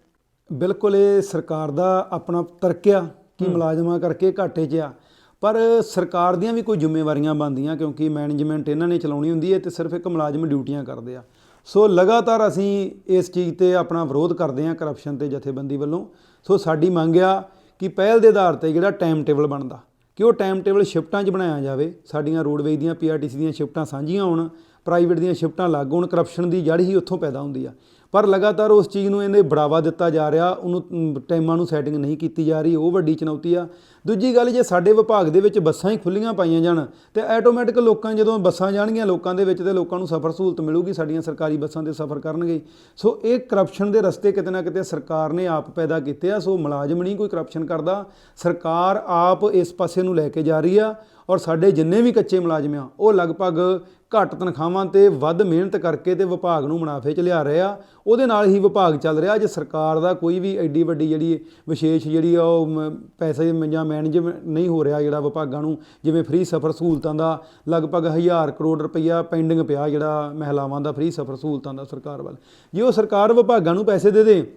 ਬਿਲਕੁਲ ਇਹ ਸਰਕਾਰ ਦਾ ਆਪਣਾ ਤਰਕਿਆ ਕਿ ਮੁਲਾਜ਼ਮਾਂ ਕਰਕੇ ਘਾਟੇ 'ਚ ਆ। ਪਰ ਸਰਕਾਰ ਦੀਆਂ ਵੀ ਕੋਈ ਜ਼ਿੰਮੇਵਾਰੀਆਂ ਬਣਦੀਆਂ ਕਿਉਂਕਿ ਮੈਨੇਜਮੈਂਟ ਇਹਨਾਂ ਨੇ ਚਲਾਉਣੀ ਹੁੰਦੀ ਹੈ ਤੇ ਸਿਰਫ ਇੱਕ ਮੁਲਾਜ਼ਮ ਡਿਊਟੀਆਂ ਕਰਦੇ ਆ। ਸੋ ਲਗਾਤਾਰ ਅਸੀਂ ਇਸ ਚੀਜ਼ ਤੇ ਆਪਣਾ ਵਿਰੋਧ ਕਰਦੇ ਆ ਕਰਪਸ਼ਨ ਤੇ ਜਥੇਬੰਦੀ ਵੱਲੋਂ। ਸੋ ਸਾਡੀ ਮੰਗ ਆ ਕਿ ਪਹਿਲ ਦੇ ਆਧਾਰ ਤੇ ਜਿਹੜਾ ਟਾਈਮ ਟੇਬਲ ਬਣਦਾ ਕਿ ਉਹ ਟਾਈਮ ਟੇਬਲ ਸ਼ਿਫਟਾਂ 'ਚ ਬਣਾਇਆ ਜਾਵੇ। ਸਾਡੀਆਂ ਰੋਡਵੇਜ਼ ਦੀਆਂ ਪੀਆਰਟੀਸੀ ਦੀਆਂ ਸ਼ਿਫਟਾਂ ਸਾਂਝੀਆਂ ਹੋਣ ਪ੍ਰਾਈਵੇਟ ਦੀਆਂ ਸ਼ਿਫਟਾਂ ਅਲੱਗ ਹੋਣ ਕਰਪਸ਼ਨ ਦੀ ਜੜ ਹੀ ਉੱਥੋਂ ਪੈਦਾ ਹੁੰਦੀ ਆ। ਪਰ ਲਗਾਤਾਰ ਉਸ ਚੀਜ਼ ਨੂੰ ਇਹਨੇ ਬੜਾਵਾ ਦਿੱਤਾ ਜਾ ਰਿਹਾ, ਉਹਨੂੰ ਟਾਈਮਾਂ ਨੂੰ ਸੈਟਿੰਗ ਨਹੀਂ ਕੀਤੀ ਜਾ ਰਹੀ, ਉਹ ਵੱਡੀ ਚੁਣੌਤੀ ਆ। ਦੂਜੀ ਗੱਲ, ਜੇ ਸਾਡੇ ਵਿਭਾਗ ਦੇ ਵਿੱਚ ਬੱਸਾਂ ਹੀ ਖੁੱਲੀਆਂ ਪਾਈਆਂ ਜਾਣ, ਤੇ ਆਟੋਮੈਟਿਕ ਲੋਕਾਂ, ਜਦੋਂ ਬੱਸਾਂ ਜਾਣਗੀਆਂ ਲੋਕਾਂ ਦੇ ਵਿੱਚ, ਤੇ ਲੋਕਾਂ ਨੂੰ ਸਫ਼ਰ ਸਹੂਲਤ ਮਿਲੂਗੀ, ਸਾਡੀਆਂ ਸਰਕਾਰੀ ਬੱਸਾਂ ਤੇ ਸਫ਼ਰ ਕਰਨਗੇ। ਸੋ ਇਹ ਕਰਪਸ਼ਨ ਦੇ ਰਸਤੇ ਕਿਤੇ ਨਾ ਕਿਤੇ ਸਰਕਾਰ ਨੇ ਆਪ ਪੈਦਾ ਕੀਤੇ ਆ, ਸੋ ਮੁਲਾਜ਼ਮ ਨਹੀਂ ਕੋਈ ਕਰਪਸ਼ਨ ਕਰਦਾ। ਸਰਕਾਰ ਆਪ ਇਸ ਪਾਸੇ ਨੂੰ ਲੈ ਕੇ ਜਾ ਰਹੀ ਆ ਔਰ ਸਾਡੇ ਜਿੰਨੇ ਵੀ ਕੱਚੇ ਮੁਲਾਜ਼ਮ ਆ, ਉਹ ਲਗਭਗ ਘੱਟ ਤਨਖਾਹਾਂ ਤੇ ਵੱਧ ਮਿਹਨਤ ਕਰਕੇ ਤੇ ਵਿਭਾਗ ਨੂੰ ਮੁਨਾਫੇ 'ਚ ਲਿਆ ਰਹੇ ਆ। ਉਹਦੇ ਨਾਲ ਹੀ ਵਿਭਾਗ ਚੱਲ ਰਿਹਾ, ਅੱਜ ਸਰਕਾਰ ਦਾ ਕੋਈ ਵੀ ਐਡੀ ਵੱਡੀ ਜਿਹੜੀ ਵਿਸ਼ੇਸ਼ ਜਿਹੜੀ ਆ, ਉਹ ਮ- ਪੈਸੇ ਜਾਂ ਮੈਨੇਜਮੈਂਟ ਨਹੀਂ ਹੋ ਰਿਹਾ ਜਿਹੜਾ ਵਿਭਾਗਾਂ ਨੂੰ, ਜਿਵੇਂ ਫ੍ਰੀ ਸਫਰ ਸਹੂਲਤਾਂ ਦਾ ਲਗਭਗ 1000 ਕਰੋੜ ਰੁਪਈਆ ਪੈਂਡਿੰਗ ਪਿਆ ਜਿਹੜਾ ਮਹਿਲਾਵਾਂ ਦਾ ਫ੍ਰੀ ਸਫਰ ਸਹੂਲਤਾਂ ਦਾ ਸਰਕਾਰ ਵੱਲ। ਜੇ ਉਹ ਸਰਕਾਰ ਵਿਭਾਗਾਂ ਨੂੰ ਪੈਸੇ ਦੇ ਦੇ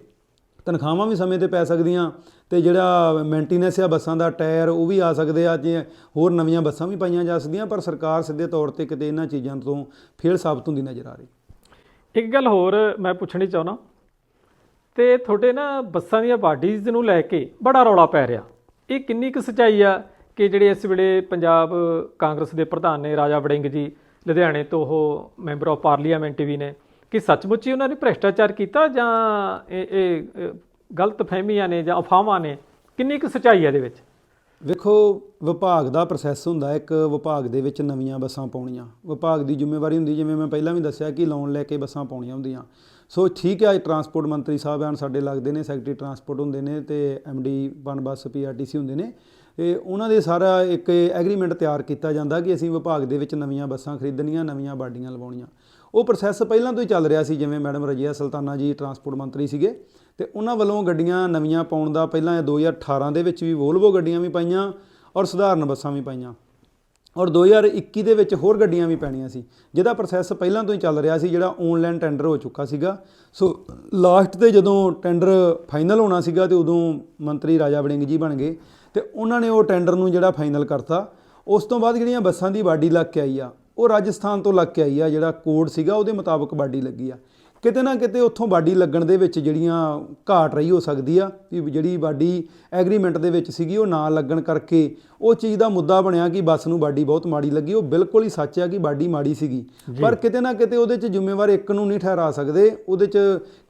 ਤਨਖਾਹਾਂ ਵੀ ਸਮੇਂ ਤੇ ਪੈ ਸਕਦੀਆਂ ਤੇ ਜਿਹੜਾ ਮੇਨਟੇਨੈਂਸ ਆ ਬੱਸਾਂ ਦਾ, ਟਾਇਰ ਉਹ ਵੀ ਆ ਸਕਦੇ ਆ, ਜੇ ਹੋਰ ਨਵੀਆਂ ਬੱਸਾਂ ਵੀ ਪਾਈਆਂ ਜਾ ਸਕਦੀਆਂ, ਪਰ ਸਰਕਾਰ ਸਿੱਧੇ ਤੌਰ ਤੇ ਕਿਤੇ ਇਹਨਾਂ ਚੀਜ਼ਾਂ ਤੋਂ ਫੇਲ ਸਾਬਤ ਹੁੰਦੀ ਨਜ਼ਰ ਆ ਰਹੀ। ਇੱਕ ਗੱਲ ਹੋਰ ਮੈਂ ਪੁੱਛਣੀ ਚਾਹੁੰਦਾ, ਤੇ ਤੁਹਾਡੇ ਨਾ ਬੱਸਾਂ ਦੀਆਂ ਬਾਡੀਜ਼ ਨੂੰ ਲੈ ਕੇ ਬੜਾ ਰੌਲਾ ਪੈ ਰਿਹਾ। ਇਹ ਕਿੰਨੀ ਕੁ ਸਚਾਈ ਆ ਕਿ ਜਿਹੜੇ ਇਸ ਵੇਲੇ ਪੰਜਾਬ ਕਾਂਗਰਸ ਦੇ ਪ੍ਰਧਾਨ ਨੇ ਰਾਜਾ ਵੜਿੰਗ ਜੀ, ਲੁਧਿਆਣੇ ਤੋਂ ਉਹ ਮੈਂਬਰ ਆਫ ਪਾਰਲੀਮੈਂਟ ਵੀ ਨੇ ਕਿ ਸੱਚਮੁੱਚ ਹੀ ਉਹਨਾਂ ਨੇ ਭ੍ਰਿਸ਼ਟਾਚਾਰ ਕੀਤਾ ਜਾਂ ਇਹ ਇਹ ਗਲਤ ਫਹਿਮੀਆਂ ਨੇ ਜਾਂ ਅਫਵਾਹਾਂ ਨੇ? ਕਿੰਨੀ ਕੁ ਸਚਾਈ ਹੈ ਇਹਦੇ ਵਿੱਚ? ਵੇਖੋ, ਵਿਭਾਗ ਦਾ ਪ੍ਰੋਸੈਸ ਹੁੰਦਾ ਇੱਕ ਵਿਭਾਗ ਦੇ ਵਿੱਚ ਨਵੀਆਂ ਬੱਸਾਂ ਪਾਉਣੀਆਂ। ਵਿਭਾਗ ਦੀ ਜ਼ਿੰਮੇਵਾਰੀ ਹੁੰਦੀ, ਜਿਵੇਂ ਮੈਂ ਪਹਿਲਾਂ ਵੀ ਦੱਸਿਆ ਕਿ ਲੋਨ ਲੈ ਕੇ ਬੱਸਾਂ ਪਾਉਣੀਆਂ ਹੁੰਦੀਆਂ। ਸੋ ਠੀਕ ਹੈ ਟਰਾਂਸਪੋਰਟ ਮੰਤਰੀ ਸਾਹਿਬ ਸਾਹਿਬਾਨ ਸਾਡੇ ਲੱਗਦੇ ਨੇ ਸੈਕਟਰੀ ਟਰਾਂਸਪੋਰਟ ਹੁੰਦੇ ਨੇ ਤੇ ਐਮਡੀ ਵਨ ਬੱਸ ਪੀਆਰਟੀਸੀ ਹੁੰਦੇ ਨੇ। ਤੇ ਉਹਨਾਂ ਦੇ ਸਾਰਾ ਇੱਕ ਐਗਰੀਮੈਂਟ ਤਿਆਰ ਕੀਤਾ ਜਾਂਦਾ ਕਿ ਅਸੀਂ ਵਿਭਾਗ ਦੇ ਵਿੱਚ ਨਵੀਆਂ ਬੱਸਾਂ ਖਰੀਦਣੀਆਂ, ਨਵੀਆਂ ਬਾਡੀਆਂ ਲਵਾਉਣੀਆਂ। ਉਹ ਪ੍ਰੋਸੈਸ ਪਹਿਲਾਂ ਤੋਂ ਹੀ ਚੱਲ ਰਿਹਾ ਸੀ, ਜਿਵੇਂ ਮੈਡਮ ਰਜੀਆ ਸੁਲਤਾਨਾ ਜੀ ਟਰਾਂਸਪੋਰਟ ਮੰਤਰੀ ਸੀਗੇ, ਤੇ ਉਹਨਾਂ ਵੱਲੋਂ ਗੱਡੀਆਂ ਨਵੀਆਂ ਪਾਉਣ ਦਾ ਪਹਿਲਾਂ ਇਹ 2018 ਦੇ ਵਿੱਚ ਵੀ ਵੋਲਵੋ ਗੱਡੀਆਂ ਵੀ ਪਾਈਆਂ ਔਰ ਸਧਾਰਨ ਬੱਸਾਂ ਵੀ ਪਾਈਆਂ। ਔਰ 2021 ਦੇ ਵਿੱਚ ਹੋਰ ਗੱਡੀਆਂ ਵੀ ਪੈਣੀਆਂ ਸੀ, ਜਿਹਦਾ ਪ੍ਰੋਸੈਸ ਪਹਿਲਾਂ ਤੋਂ ਹੀ ਚੱਲ ਰਿਹਾ ਸੀ, ਜਿਹੜਾ ਆਨਲਾਈਨ ਟੈਂਡਰ ਹੋ ਚੁੱਕਾ ਸੀਗਾ। ਸੋ ਲਾਸਟ ਤੇ ਜਦੋਂ ਟੈਂਡਰ ਫਾਈਨਲ ਹੋਣਾ ਸੀਗਾ, ਤੇ ਉਦੋਂ ਮੰਤਰੀ ਰਾਜਾ ਵੜਿੰਗ ਜੀ ਬਣ ਗਏ, ਤੇ ਉਹਨਾਂ ਨੇ ਉਹ ਟੈਂਡਰ ਨੂੰ ਜਿਹੜਾ ਫਾਈਨਲ ਕਰਤਾ, ਉਸ ਤੋਂ ਬਾਅਦ ਜਿਹੜੀਆਂ ਬੱਸਾਂ ਦੀ ਬਾਡੀ ਲੱਗ ਕੇ ਆਈ ਆ ਉਹ ਰਾਜਸਥਾਨ ਤੋਂ ਲੱਗ ਕੇ ਆਈ ਆ ਜਿਹੜਾ ਕੋਡ ਸੀਗਾ ਉਹਦੇ ਮੁਤਾਬਕ ਬਾਡੀ ਲੱਗੀ ਆ। ਕਿਤੇ ਨਾ ਕਿਤੇ ਉੱਥੋਂ ਬਾਡੀ ਲੱਗਣ ਦੇ ਵਿੱਚ ਜਿਹੜੀਆਂ ਘਾਟ ਰਹੀ ਹੋ ਸਕਦੀ ਆ ਵੀ ਜਿਹੜੀ ਬਾਡੀ ਐਗਰੀਮੈਂਟ ਦੇ ਵਿੱਚ ਸੀਗੀ ਉਹ ਨਾ ਲੱਗਣ ਕਰਕੇ ਉਹ ਚੀਜ਼ ਦਾ ਮੁੱਦਾ ਬਣਿਆ ਕਿ ਬੱਸ ਨੂੰ ਬਾਡੀ ਬਹੁਤ ਮਾੜੀ ਲੱਗੀ। ਉਹ ਬਿਲਕੁਲ ਹੀ ਸੱਚ ਆ ਕਿ ਬਾਡੀ ਮਾੜੀ ਸੀਗੀ। ਪਰ ਕਿਤੇ ਨਾ ਕਿਤੇ ਉਹਦੇ 'ਚ ਜ਼ਿੰਮੇਵਾਰ ਇੱਕ ਨੂੰ ਨਹੀਂ ਠਹਿਰਾ ਸਕਦੇ ਉਹਦੇ 'ਚ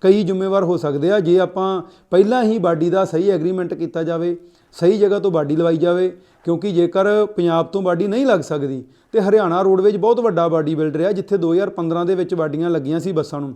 ਕਈ ਜ਼ਿੰਮੇਵਾਰ ਹੋ ਸਕਦੇ ਆ। ਜੇ ਆਪਾਂ ਪਹਿਲਾਂ ਹੀ ਬਾਡੀ ਦਾ ਸਹੀ ਐਗਰੀਮੈਂਟ ਕੀਤਾ ਜਾਵੇ ਸਹੀ ਜਗ੍ਹਾ ਤੋਂ ਬਾਡੀ ਲਵਾਈ ਜਾਵੇ, ਕਿਉਂਕਿ ਜੇਕਰ ਪੰਜਾਬ ਤੋਂ ਬਾਡੀ ਨਹੀਂ ਲੱਗ ਸਕਦੀ, ਤੇ ਹਰਿਆਣਾ ਰੋਡਵੇਜ ਬਹੁਤ ਵੱਡਾ ਬਾਡੀ ਬਿਲਡਰ ਆ, ਜਿੱਥੇ 2015 ਦੇ ਵਿੱਚ ਬਾਡੀਆਂ ਲੱਗੀਆਂ ਸੀ ਬੱਸਾਂ ਨੂੰ।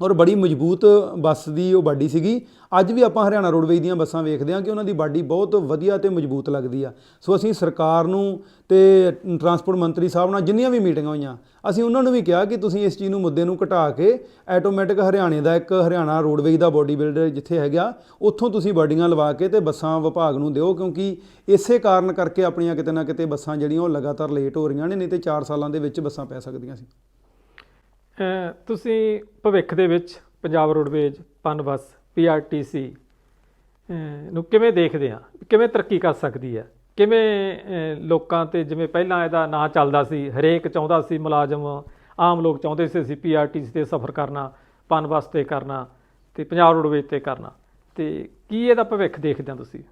ਔਰ ਬੜੀ ਮਜ਼ਬੂਤ ਬੱਸ ਦੀ ਉਹ ਬਾਡੀ ਸੀਗੀ। ਅੱਜ ਵੀ ਆਪਾਂ ਹਰਿਆਣਾ ਰੋਡਵੇਜ ਦੀਆਂ ਬੱਸਾਂ ਵੇਖਦੇ ਹਾਂ ਕਿ ਉਹਨਾਂ ਦੀ ਬਾਡੀ ਬਹੁਤ ਵਧੀਆ ਤੇ ਮਜ਼ਬੂਤ ਲੱਗਦੀ ਆ। ਸੋ ਅਸੀਂ ਸਰਕਾਰ ਨੂੰ ਤੇ ਟਰਾਂਸਪੋਰਟ ਮੰਤਰੀ ਸਾਹਿਬ ਨਾਲ ਜਿੰਨੀਆਂ ਵੀ ਮੀਟਿੰਗਾਂ ਹੋਈਆਂ, ਅਸੀਂ ਉਹਨਾਂ ਨੂੰ ਵੀ ਕਿਹਾ ਕਿ ਤੁਸੀਂ ਇਸ ਚੀਜ਼ ਨੂੰ ਮੁੱਦੇ ਨੂੰ ਘਟਾ ਕੇ ਆਟੋਮੈਟਿਕ ਹਰਿਆਣੇ ਦਾ ਇੱਕ ਹਰਿਆਣਾ ਰੋਡਵੇਜ ਦਾ ਬੋਡੀ ਬਿਲਡਰ ਜਿੱਥੇ ਹੈਗਾ, ਉੱਥੋਂ ਤੁਸੀਂ ਬਾਡੀਆਂ ਲਵਾ ਕੇ ਤੇ ਬੱਸਾਂ ਵਿਭਾਗ ਨੂੰ ਦਿਓ, ਕਿਉਂਕਿ ਇਸੇ ਕਾਰਨ ਕਰਕੇ ਆਪਣੀਆਂ ਕਿਤੇ ਨਾ ਕਿਤੇ ਬੱਸਾਂ ਜਿਹੜੀਆਂ ਉਹ ਲਗਾਤਾਰ ਲੇਟ ਹੋ ਰਹੀਆਂ ਨੇ, ਨਹੀਂ ਤੇ 4 ਸਾਲਾਂ ਦੇ ਵਿੱਚ ਬੱਸਾਂ ਪੈ ਸਕਦੀਆਂ ਸੀ। ਤੁਸੀਂ ਭਵਿੱਖ ਦੇ ਵਿੱਚ Punjab roadways Punbus PRTC ਨੂੰ ਕਿਵੇਂ ਦੇਖਦੇ ਆ? ਕਿਵੇਂ ਤਰੱਕੀ ਕਰ ਸਕਦੀ ਹੈ ਕਿਵੇਂ ਲੋਕਾਂ ਤੇ ਜਿਵੇਂ ਪਹਿਲਾਂ ਇਹਦਾ ਨਾਂ ਚੱਲਦਾ ਸੀ, ਹਰੇਕ ਚਾਹੁੰਦਾ ਸੀ ਮੁਲਾਜ਼ਮ, ਆਮ ਲੋਕ ਚਾਹੁੰਦੇ ਸੀ ਅਸੀਂ ਪੀਆਰਟੀਸੀ ਤੇ ਸਫ਼ਰ ਕਰਨਾ, ਪਨ ਬੱਸ ਤੇ ਕਰਨਾ ਤੇ ਪੰਜਾਬ ਰੋਡਵੇਜ ਤੇ ਕਰਨਾ। ਤੇ ਕੀ ਇਹਦਾ ਭਵਿੱਖ ਦੇਖਦੇ ਆ ਤੁਸੀਂ?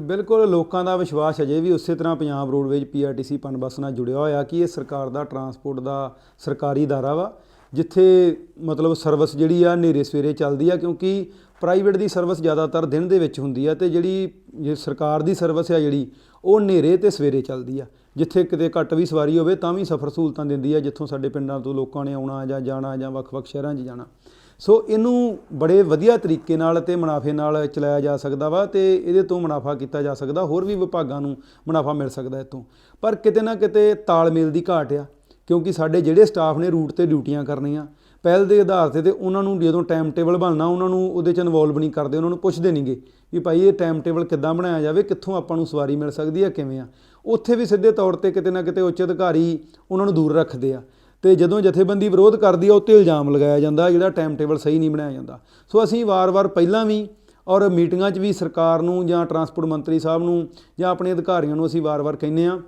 ਬਿਲਕੁਲ ਲੋਕਾਂ ਦਾ ਵਿਸ਼ਵਾਸ ਅਜੇ ਵੀ ਉਸੇ ਤਰ੍ਹਾਂ ਪੰਜਾਬ ਰੋਡਵੇਜ ਪੀਆਰਟੀਸੀ ਪਨ ਬੱਸ ਨਾਲ ਜੁੜਿਆ ਹੋਇਆ ਕਿ ਇਹ ਸਰਕਾਰ ਦਾ, ਟਰਾਂਸਪੋਰਟ ਦਾ ਸਰਕਾਰੀ ਅਦਾਰਾ ਵਾ। ਜਿੱਥੇ ਮਤਲਬ ਸਰਵਿਸ ਜਿਹੜੀ ਆ ਹਨੇਰੇ ਸਵੇਰੇ ਚੱਲਦੀ ਆ, ਕਿਉਂਕਿ ਪ੍ਰਾਈਵੇਟ ਦੀ ਸਰਵਿਸ ਜ਼ਿਆਦਾਤਰ ਦਿਨ ਦੇ ਵਿੱਚ ਹੁੰਦੀ ਆ ਤੇ ਜਿਹੜੀ ਜੇ ਸਰਕਾਰ ਦੀ ਸਰਵਿਸ ਆ ਜਿਹੜੀ, ਉਹ ਹਨੇਰੇ ਤੇ ਸਵੇਰੇ ਚੱਲਦੀ ਆ। ਜਿੱਥੇ ਕਿਤੇ ਘੱਟ ਵੀ ਸਵਾਰੀ ਹੋਵੇ, ਤਾਂ ਵੀ ਸਫ਼ਰ ਸਹੂਲਤਾਂ ਦਿੰਦੀ ਆ, ਜਿੱਥੋਂ ਸਾਡੇ ਪਿੰਡਾਂ ਤੋਂ ਲੋਕਾਂ ਨੇ ਆਉਣਾ ਜਾਂ ਜਾਣਾ ਜਾਂ ਵੱਖ-ਵੱਖ ਸ਼ਹਿਰਾਂ 'ਚ ਜਾਣਾ। ਸੋ ਇਹਨੂੰ ਬੜੇ ਵਧੀਆ ਤਰੀਕੇ ਨਾਲ ਤੇ ਮੁਨਾਫੇ ਨਾਲ ਚਲਾਇਆ ਜਾ ਸਕਦਾ ਵਾ ਤੇ ਇਹਦੇ ਤੋਂ ਮੁਨਾਫਾ ਕੀਤਾ ਜਾ ਸਕਦਾ, ਹੋਰ ਵੀ ਵਿਭਾਗਾਂ ਨੂੰ ਮੁਨਾਫਾ ਮਿਲ ਸਕਦਾ ਇਹ ਪਰ ਕਿਤੇ ਨਾ ਕਿਤੇ ਤਾਲਮੇਲ ਦੀ ਘਾਟ ਆ। ਕਿਉਂਕਿ ਸਾਡੇ ਜਿਹੜੇ ਸਟਾਫ ਨੇ ਰੂਟ ਤੇ ਡਿਊਟੀਆਂ ਕਰਨੀਆਂ, ਪਹਿਲ ਦੇ ਆਧਾਰ ਤੇ ਤੇ ਉਹਨਾਂ ਨੂੰ ਜਦੋਂ ਟਾਈਮ ਟੇਬਲ ਬਣਨਾ, ਉਹਨਾਂ ਨੂੰ ਉਹਦੇ ਚ ਇਨਵੋਲਵ ਨਹੀਂ ਕਰਦੇ, ਉਹਨਾਂ ਨੂੰ ਪੁੱਛਦੇ ਨਹੀਂਗੇ ਵੀ ਭਾਈ ਇਹ ਟਾਈਮ ਟੇਬਲ ਕਿੱਦਾਂ ਬਣਾਇਆ ਜਾਵੇ, ਕਿੱਥੋਂ ਆਪਾਂ ਨੂੰ ਸਵਾਰੀ ਮਿਲ ਸਕਦੀ ਹੈ ਕਿਵੇਂ ਆ। ਉੱਥੇ ਵੀ ਸਿੱਧੇ ਤੌਰ ਤੇ ਕਿਤੇ ਨਾ ਕਿਤੇ ਉੱਚ ਅਧਿਕਾਰੀ ਉਹਨਾਂ ਨੂੰ ਦੂਰ ਰੱਖਦੇ ਆ। ਤੇ ਜਦੋਂ ਜਥੇਬੰਦੀ ਵਿਰੋਧ ਕਰਦੀ ਆ ਉੱਤੇ ਇਲਜ਼ਾਮ ਲਗਾਇਆ ਜਾਂਦਾ, ਜਿਹੜਾ ਟਾਈਮ ਟੇਬਲ ਸਹੀ ਨਹੀਂ ਬਣਾਇਆ ਜਾਂਦਾ। ਸੋ ਅਸੀਂ ਵਾਰ-ਵਾਰ ਪਹਿਲਾਂ ਵੀ ਔਰ ਮੀਟਿੰਗਾਂ 'ਚ ਵੀ ਸਰਕਾਰ ਨੂੰ ਜਾਂ ਟਰਾਂਸਪੋਰਟ ਮੰਤਰੀ ਸਾਹਿਬ ਨੂੰ ਜਾਂ ਆਪਣੇ ਅਧਿਕਾਰੀਆਂ ਨੂੰ ਅਸੀਂ ਵਾਰ-ਵਾਰ ਕਹਿੰਦੇ ਆ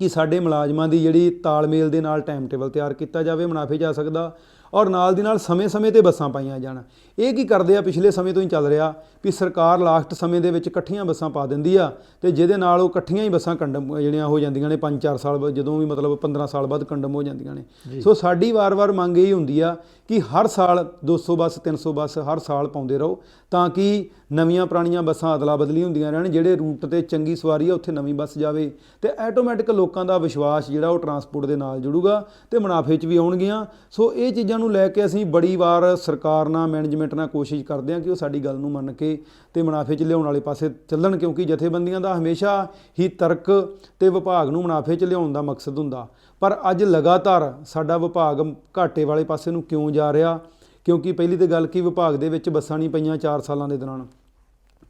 ਕਿ ਸਾਡੇ ਮੁਲਾਜ਼ਮਾਂ ਦੀ ਜਿਹੜੀ ਤਾਲਮੇਲ ਦੇ ਨਾਲ ਟਾਈਮ ਟੇਬਲ ਤਿਆਰ ਕੀਤਾ ਜਾਵੇ ਮੁਨਾਫੇ ਜਾ ਸਕਦਾ ਔਰ ਨਾਲ ਦੀ ਨਾਲ ਸਮੇਂ-ਸਮੇਂ ਤੇ ਬੱਸਾਂ ਪਾਈਆਂ ਜਾਣ। ਇਹ ਕੀ ਕਰਦੇ ਆ? ਪਿਛਲੇ ਸਮੇਂ ਤੋਂ ਹੀ ਚੱਲ ਰਿਹਾ ਵੀ ਸਰਕਾਰ ਲਾਸਟ ਸਮੇਂ ਦੇ ਵਿੱਚ ਇਕੱਠੀਆਂ ਬੱਸਾਂ ਪਾ ਦਿੰਦੀ ਆ ਤੇ ਜਿਹਦੇ ਨਾਲ ਉਹ ਇਕੱਠੀਆਂ ਹੀ ਬੱਸਾਂ ਕੰਡਮ ਜਿਹੜੀਆਂ ਹੋ ਜਾਂਦੀਆਂ ਨੇ 5-4 ਸਾਲ ਜਦੋਂ ਵੀ ਮਤਲਬ 15 ਸਾਲ ਬਾਅਦ ਕੰਡਮ ਹੋ ਜਾਂਦੀਆਂ ਨੇ। ਸੋ ਸਾਡੀ ਵਾਰ-ਵਾਰ ਮੰਗ ਇਹ ਹੁੰਦੀ ਆ ਕਿ ਹਰ ਸਾਲ 200 ਬੱਸ 300 ਬੱਸ ਹਰ ਸਾਲ ਪਾਉਂਦੇ ਰਹੋ ਤਾਂ ਕਿ ਨਵੀਆਂ ਪੁਰਾਣੀਆਂ ਬੱਸਾਂ ਅਦਲਾ ਬਦਲੀ ਹੁੰਦੀਆਂ ਰਹਿਣ, ਜਿਹੜੇ ਰੂਟ ਤੇ ਚੰਗੀ ਸਵਾਰੀ ਆ, ਉੱਥੇ ਨਵੀਂ ਬੱਸ ਜਾਵੇ ਤੇ ਆਟੋਮੈਟਿਕ ਲੋਕਾਂ ਦਾ ਵਿਸ਼ਵਾਸ ਜਿਹੜਾ ਉਹ ਟਰਾਂਸਪੋਰਟ ਦੇ ਨਾਲ ਜੁੜੂਗਾ ਤੇ ਮੁਨਾਫੇ 'ਚ ਵੀ ਆਉਣਗੀਆਂ। ਸੋ ਇਹ ਚੀਜ਼ਾਂ ਨੂੰ ਲੈ ਕੇ ਅਸੀਂ ਬੜੀ ਵਾਰ ਸਰਕਾਰ ਨਾਲ ਮੈਨੇਜਮੈਂਟ ਨਾਲ ਕੋਸ਼ਿਸ਼ ਕਰਦੇ ਹਾਂ ਕਿ ਉਹ ਸਾਡੀ ਗੱਲ ਨੂੰ ਮੰਨ ਕੇ ਤੇ ਮੁਨਾਫੇ 'ਚ ਲਿਆਉਣ ਵਾਲੇ ਪਾਸੇ ਚੱਲਣ, ਕਿਉਂਕਿ ਜਥੇਬੰਦੀਆਂ ਦਾ ਹਮੇਸ਼ਾ ਹੀ ਤਰਕ ਤੇ ਵਿਭਾਗ ਨੂੰ ਮੁਨਾਫੇ 'ਚ ਲਿਆਉਣ ਦਾ ਮਕਸਦ ਹੁੰਦਾ। ਪਰ ਅੱਜ ਲਗਾਤਾਰ ਸਾਡਾ ਵਿਭਾਗ ਘਾਟੇ ਵਾਲੇ ਪਾਸੇ ਨੂੰ ਕਿਉਂ ਜਾ ਰਿਹਾ? ਕਿਉਂਕਿ ਪਹਿਲੀ ਤੇ ਗੱਲ ਕੀ, ਵਿਭਾਗ ਦੇ ਵਿੱਚ ਬੱਸਾਂ ਨਹੀਂ ਪਈਆਂ 4 ਸਾਲਾਂ ਦੇ ਦੌਰਾਨ।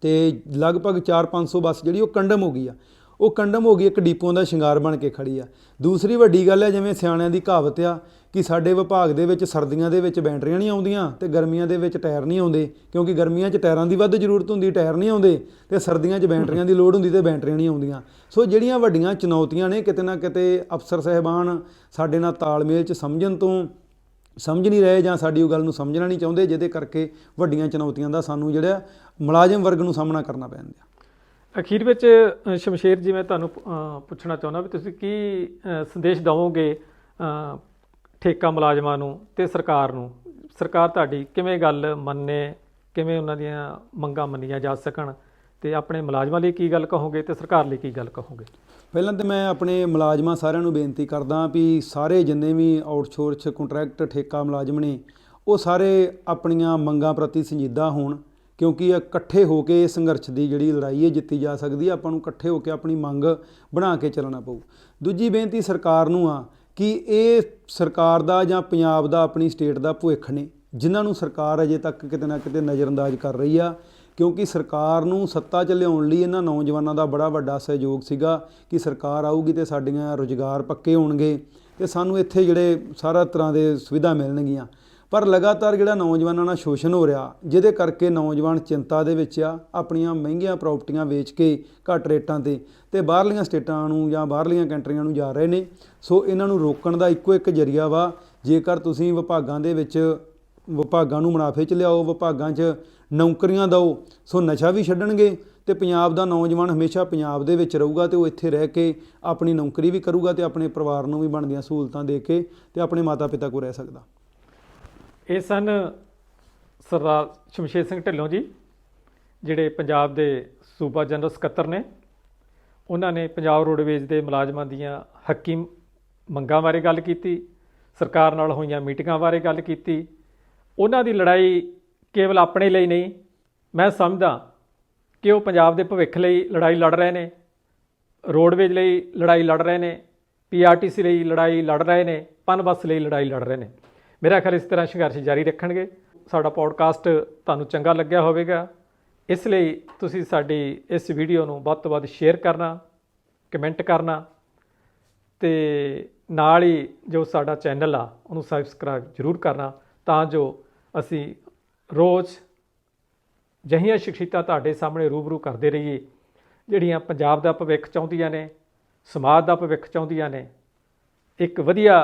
ਤੇ ਲਗਭਗ 4-500 ਬੱਸ ਜਿਹੜੀ ਉਹ ਕੰਡਮ ਹੋ ਗਈ ਆ। ਉਹ ਕੰਡਮ ਹੋ ਗਈ, ਇੱਕ ਡੀਪੂਆਂ ਦਾ ਸ਼ਿੰਗਾਰ ਬਣ ਕੇ ਖੜੀ ਆ। ਦੂਸਰੀ ਵੱਡੀ ਗੱਲ ਹੈ, ਜਿਵੇਂ ਸਿਆਣਿਆਂ ਦੀ ਕਹਾਵਤ ਆ ਕਿ ਸਾਡੇ ਵਿਭਾਗ ਦੇ ਵਿੱਚ ਸਰਦੀਆਂ ਦੇ ਵਿੱਚ ਬੈਟਰੀਆਂ ਨਹੀਂ ਆਉਂਦੀਆਂ ਤੇ ਗਰਮੀਆਂ ਦੇ ਵਿੱਚ ਟਾਇਰ ਨਹੀਂ ਆਉਂਦੇ, ਕਿਉਂਕਿ ਗਰਮੀਆਂ 'ਚ ਟਾਇਰਾਂ ਦੀ ਵੱਧ ਜ਼ਰੂਰਤ ਹੁੰਦੀ, ਟਾਇਰ ਨਹੀਂ ਆਉਂਦੇ ਤੇ ਸਰਦੀਆਂ 'ਚ ਬੈਟਰੀਆਂ ਦੀ ਲੋੜ ਹੁੰਦੀ ਤੇ ਬੈਟਰੀਆਂ ਨਹੀਂ ਆਉਂਦੀਆਂ। ਸੋ ਜਿਹੜੀਆਂ ਵੱਡੀਆਂ ਚੁਣੌਤੀਆਂ ਨੇ ਕਿਤੇ ਨਾ ਕਿਤੇ ਅਫਸਰ ਸਹਿਬਾਨ ਸਾਡੇ ਨਾਲ ਤਾਲਮੇਲ 'ਚ ਸਮਝਣ ਤੋਂ ਸਮਝ ਨਹੀਂ ਰਹੇ ਜਾਂ ਸਾਡੀ ਉਹ ਗੱਲ ਨੂੰ ਸਮਝਣਾ ਨਹੀਂ ਚਾਹੁੰਦੇ, ਜਿਹਦੇ ਕਰਕੇ ਵੱਡੀਆਂ ਚੁਣੌਤੀਆਂ ਦਾ ਸਾਨੂੰ ਜਿਹੜਾ ਮੁਲਾਜ਼ਮ ਵਰਗ ਨੂੰ ਸਾਹਮਣਾ ਕਰਨਾ ਪੈਂਦਾ। ਅਖੀਰ ਵਿੱਚ ਸ਼ਮਸ਼ੇਰ ਜੀ, ਮੈਂ ਤੁਹਾਨੂੰ ਪੁੱਛਣਾ ਚਾਹੁੰਦਾ ਵੀ ਤੁਸੀਂ ਕੀ ਸੰਦੇਸ਼ ਦਵੋਗੇ ਠੇਕਾ ਮੁਲਾਜ਼ਮਾਂ ਨੂੰ ਤੇ ਸਰਕਾਰ ਨੂੰ। ਸਰਕਾਰ ਤੁਹਾਡੀ ਕਿਵੇਂ ਗੱਲ ਮੰਨੇ, ਕਿਵੇਂ ਉਹਨਾਂ ਦੀਆਂ ਮੰਗਾਂ ਮੰਨੀਆਂ ਜਾ ਸਕਣ ਤੇ ਆਪਣੇ ਮੁਲਾਜ਼ਮਾਂ ਲਈ ਕੀ ਗੱਲ ਕਹੋਗੇ ਤੇ ਸਰਕਾਰ ਲਈ ਕੀ ਗੱਲ ਕਹੋਗੇ? ਪਹਿਲਾਂ ਤੇ ਮੈਂ ਆਪਣੇ ਮੁਲਾਜ਼ਮਾਂ ਸਾਰਿਆਂ ਨੂੰ ਬੇਨਤੀ ਕਰਦਾ ਵੀ ਸਾਰੇ ਜਿੰਨੇ ਵੀ ਆਊਟਸੋਰਸ ਕੰਟਰੈਕਟ ਠੇਕਾ ਮੁਲਾਜ਼ਮ ਨੇ, ਉਹ ਸਾਰੇ ਆਪਣੀਆਂ ਮੰਗਾਂ ਪ੍ਰਤੀ ਸੰਜੀਦਾ ਹੋਣ, ਕਿਉਂਕਿ ਇਕੱਠੇ ਹੋ ਕੇ ਇਸ ਸੰਘਰਸ਼ ਦੀ ਜਿਹੜੀ ਲੜਾਈ ਹੈ ਜਿੱਤੀ ਜਾ ਸਕਦੀ ਹੈ, ਆਪਾਂ ਨੂੰ ਇਕੱਠੇ ਹੋ ਕੇ ਆਪਣੀ ਮੰਗ ਬਣਾ ਕੇ ਚੱਲਣਾ ਪਊ। ਦੂਜੀ ਬੇਨਤੀ ਸਰਕਾਰ ਨੂੰ ਆ ਕਿ ਇਹ ਸਰਕਾਰ ਦਾ ਜਾਂ ਪੰਜਾਬ ਦਾ, ਆਪਣੀ ਸਟੇਟ ਦਾ ਭੁੱਖ ਨੇ, ਜਿਨ੍ਹਾਂ ਨੂੰ ਸਰਕਾਰ ਅਜੇ ਤੱਕ ਕਿਤੇ ਨਾ ਕਿਤੇ ਨਜ਼ਰਅੰਦਾਜ਼ ਕਰ ਰਹੀ ਆ। ਕਿਉਂਕਿ ਸਰਕਾਰ ਨੂੰ ਸੱਤਾ 'ਚ ਲਿਆਉਣ ਲਈ ਇਹਨਾਂ ਨੌਜਵਾਨਾਂ ਦਾ ਬੜਾ ਵੱਡਾ ਸਹਿਯੋਗ ਸੀਗਾ ਕਿ ਸਰਕਾਰ ਆਊਗੀ ਤੇ ਸਾਡੀਆਂ ਰੁਜ਼ਗਾਰ ਪੱਕੇ ਹੋਣਗੇ ਤੇ ਸਾਨੂੰ ਇੱਥੇ ਜਿਹੜੇ ਸਾਰਾ ਤਰ੍ਹਾਂ ਦੇ ਸੁਵਿਧਾ ਮਿਲਣਗੀਆਂ। ਪਰ ਲਗਾਤਾਰ ਜਿਹੜਾ ਨੌਜਵਾਨਾਂ ਨਾਲ ਸ਼ੋਸ਼ਣ ਹੋ ਰਿਹਾ, ਜਿਹਦੇ ਕਰਕੇ ਨੌਜਵਾਨ ਚਿੰਤਾ ਦੇ ਵਿੱਚ ਆ, ਆਪਣੀਆਂ ਮਹਿੰਗੀਆਂ ਪ੍ਰਾਪਰਟੀਆਂ ਵੇਚ ਕੇ ਘੱਟ ਰੇਟਾਂ ਤੇ ਤੇ ਬਾਹਰਲੀਆਂ ਸਟੇਟਾਂ ਨੂੰ ਜਾਂ ਬਾਹਰਲੀਆਂ ਕੰਟਰੀਆਂ ਨੂੰ ਜਾ ਰਹੇ ਨੇ। ਸੋ ਇਹਨਾਂ ਨੂੰ ਰੋਕਣ ਦਾ ਇੱਕੋ ਇੱਕ ਜਰੀਆ ਵਾ, ਜੇਕਰ ਤੁਸੀਂ ਵਿਭਾਗਾਂ ਦੇ ਵਿੱਚ, ਵਿਭਾਗਾਂ ਨੂੰ ਮੁਨਾਫੇ 'ਚ ਲਿਆਓ, ਵਿਭਾਗਾਂ 'ਚ ਨੌਕਰੀਆਂ ਦਿਓ, ਸੋ ਨਸ਼ਾ ਵੀ ਛੱਡਣਗੇ, ਤੇ ਪੰਜਾਬ ਦਾ ਨੌਜਵਾਨ ਹਮੇਸ਼ਾ ਪੰਜਾਬ ਦੇ ਵਿੱਚ ਰਹੂਗਾ ਤੇ ਉਹ ਇੱਥੇ ਰਹਿ ਕੇ ਆਪਣੀ ਨੌਕਰੀ ਵੀ ਕਰੂਗਾ ਤੇ ਆਪਣੇ ਪਰਿਵਾਰ ਨੂੰ ਵੀ ਬਣਦੀਆਂ ਸਹੂਲਤਾਂ ਦੇ ਕੇ ਤੇ ਆਪਣੇ ਮਾਤਾ ਪਿਤਾ ਕੋਲ ਰਹਿ ਸਕਦਾ। ਇਹ ਸਨ ਸਰਦਾਰ ਸ਼ਮਸ਼ੇਰ ਸਿੰਘ ਢਿੱਲੋਂ ਜੀ, ਜਿਹੜੇ ਪੰਜਾਬ ਦੇ ਸੂਬਾ ਜਨਰਲ ਸਕੱਤਰ ਨੇ। ਉਹਨਾਂ ਨੇ ਪੰਜਾਬ ਰੋਡਵੇਜ਼ ਦੇ ਮੁਲਾਜ਼ਮਾਂ ਦੀਆਂ ਹੱਕੀ ਮੰਗਾਂ ਬਾਰੇ ਗੱਲ ਕੀਤੀ, ਸਰਕਾਰ ਨਾਲ ਹੋਈਆਂ ਮੀਟਿੰਗਾਂ ਬਾਰੇ ਗੱਲ ਕੀਤੀ। ਉਹਨਾਂ ਦੀ ਲੜਾਈ ਕੇਵਲ ਆਪਣੇ ਲਈ ਨਹੀਂ, ਮੈਂ ਸਮਝਦਾ ਕਿ ਉਹ ਪੰਜਾਬ ਦੇ ਭਵਿੱਖ ਲਈ ਲੜਾਈ ਲੜ ਰਹੇ ਨੇ, ਰੋਡਵੇਜ਼ ਲਈ ਲੜਾਈ ਲੜ ਰਹੇ ਨੇ, ਪੀਆਰਟੀਸੀ ਲਈ ਲੜਾਈ ਲੜ ਰਹੇ ਨੇ, ਪਨਬੱਸ ਲਈ ਲੜਾਈ ਲੜ ਰਹੇ ਨੇ। ਮੇਰਾ ਖਿਆਲ ਇਸ ਤਰ੍ਹਾਂ ਸੰਘਰਸ਼ ਜਾਰੀ ਰੱਖਣਗੇ। ਸਾਡਾ ਪੋਡਕਾਸਟ ਤੁਹਾਨੂੰ ਚੰਗਾ ਲੱਗਿਆ ਹੋਵੇਗਾ। ਇਸ ਲਈ ਤੁਸੀਂ ਸਾਡੀ ਇਸ ਵੀਡੀਓ ਨੂੰ ਵੱਧ ਤੋਂ ਵੱਧ ਸ਼ੇਅਰ ਕਰਨਾ ਕਮੈਂਟ ਕਰਨਾ ਤੇ ਨਾਲ ਹੀ ਜੋ ਸਾਡਾ ਚੈਨਲ ਆ, ਉਹਨੂੰ ਸਬਸਕ੍ਰਾਈਬ ਜ਼ਰੂਰ ਕਰਨਾ ਤਾਂ ਜੋ ਅਸੀਂ ਰੋਜ਼ ਜਹੀਆਂ ਸ਼ਖਸੀਅਤਾਂ ਤੁਹਾਡੇ ਸਾਹਮਣੇ ਰੂਬਰੂ ਕਰਦੇ ਰਹੀਏ, ਜਿਹੜੀਆਂ ਪੰਜਾਬ ਦਾ ਭਵਿੱਖ ਚਾਹੁੰਦੀਆਂ ਨੇ, ਸਮਾਜ ਦਾ ਭਵਿੱਖ ਚਾਹੁੰਦੀਆਂ ਨੇ, ਇੱਕ ਵਧੀਆ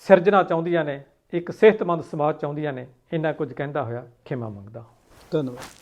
ਸਿਰਜਣਾ ਚਾਹੁੰਦੀਆਂ ਨੇ ਇੱਕ ਸਿਹਤਮੰਦ ਸਮਾਜ ਚਾਹੁੰਦੀਆਂ ਨੇ ਇੰਨਾ ਕੁਝ ਕਹਿੰਦਾ ਹੋਇਆ ਖਿਮਾ ਮੰਗਦਾ ਧੰਨਵਾਦ।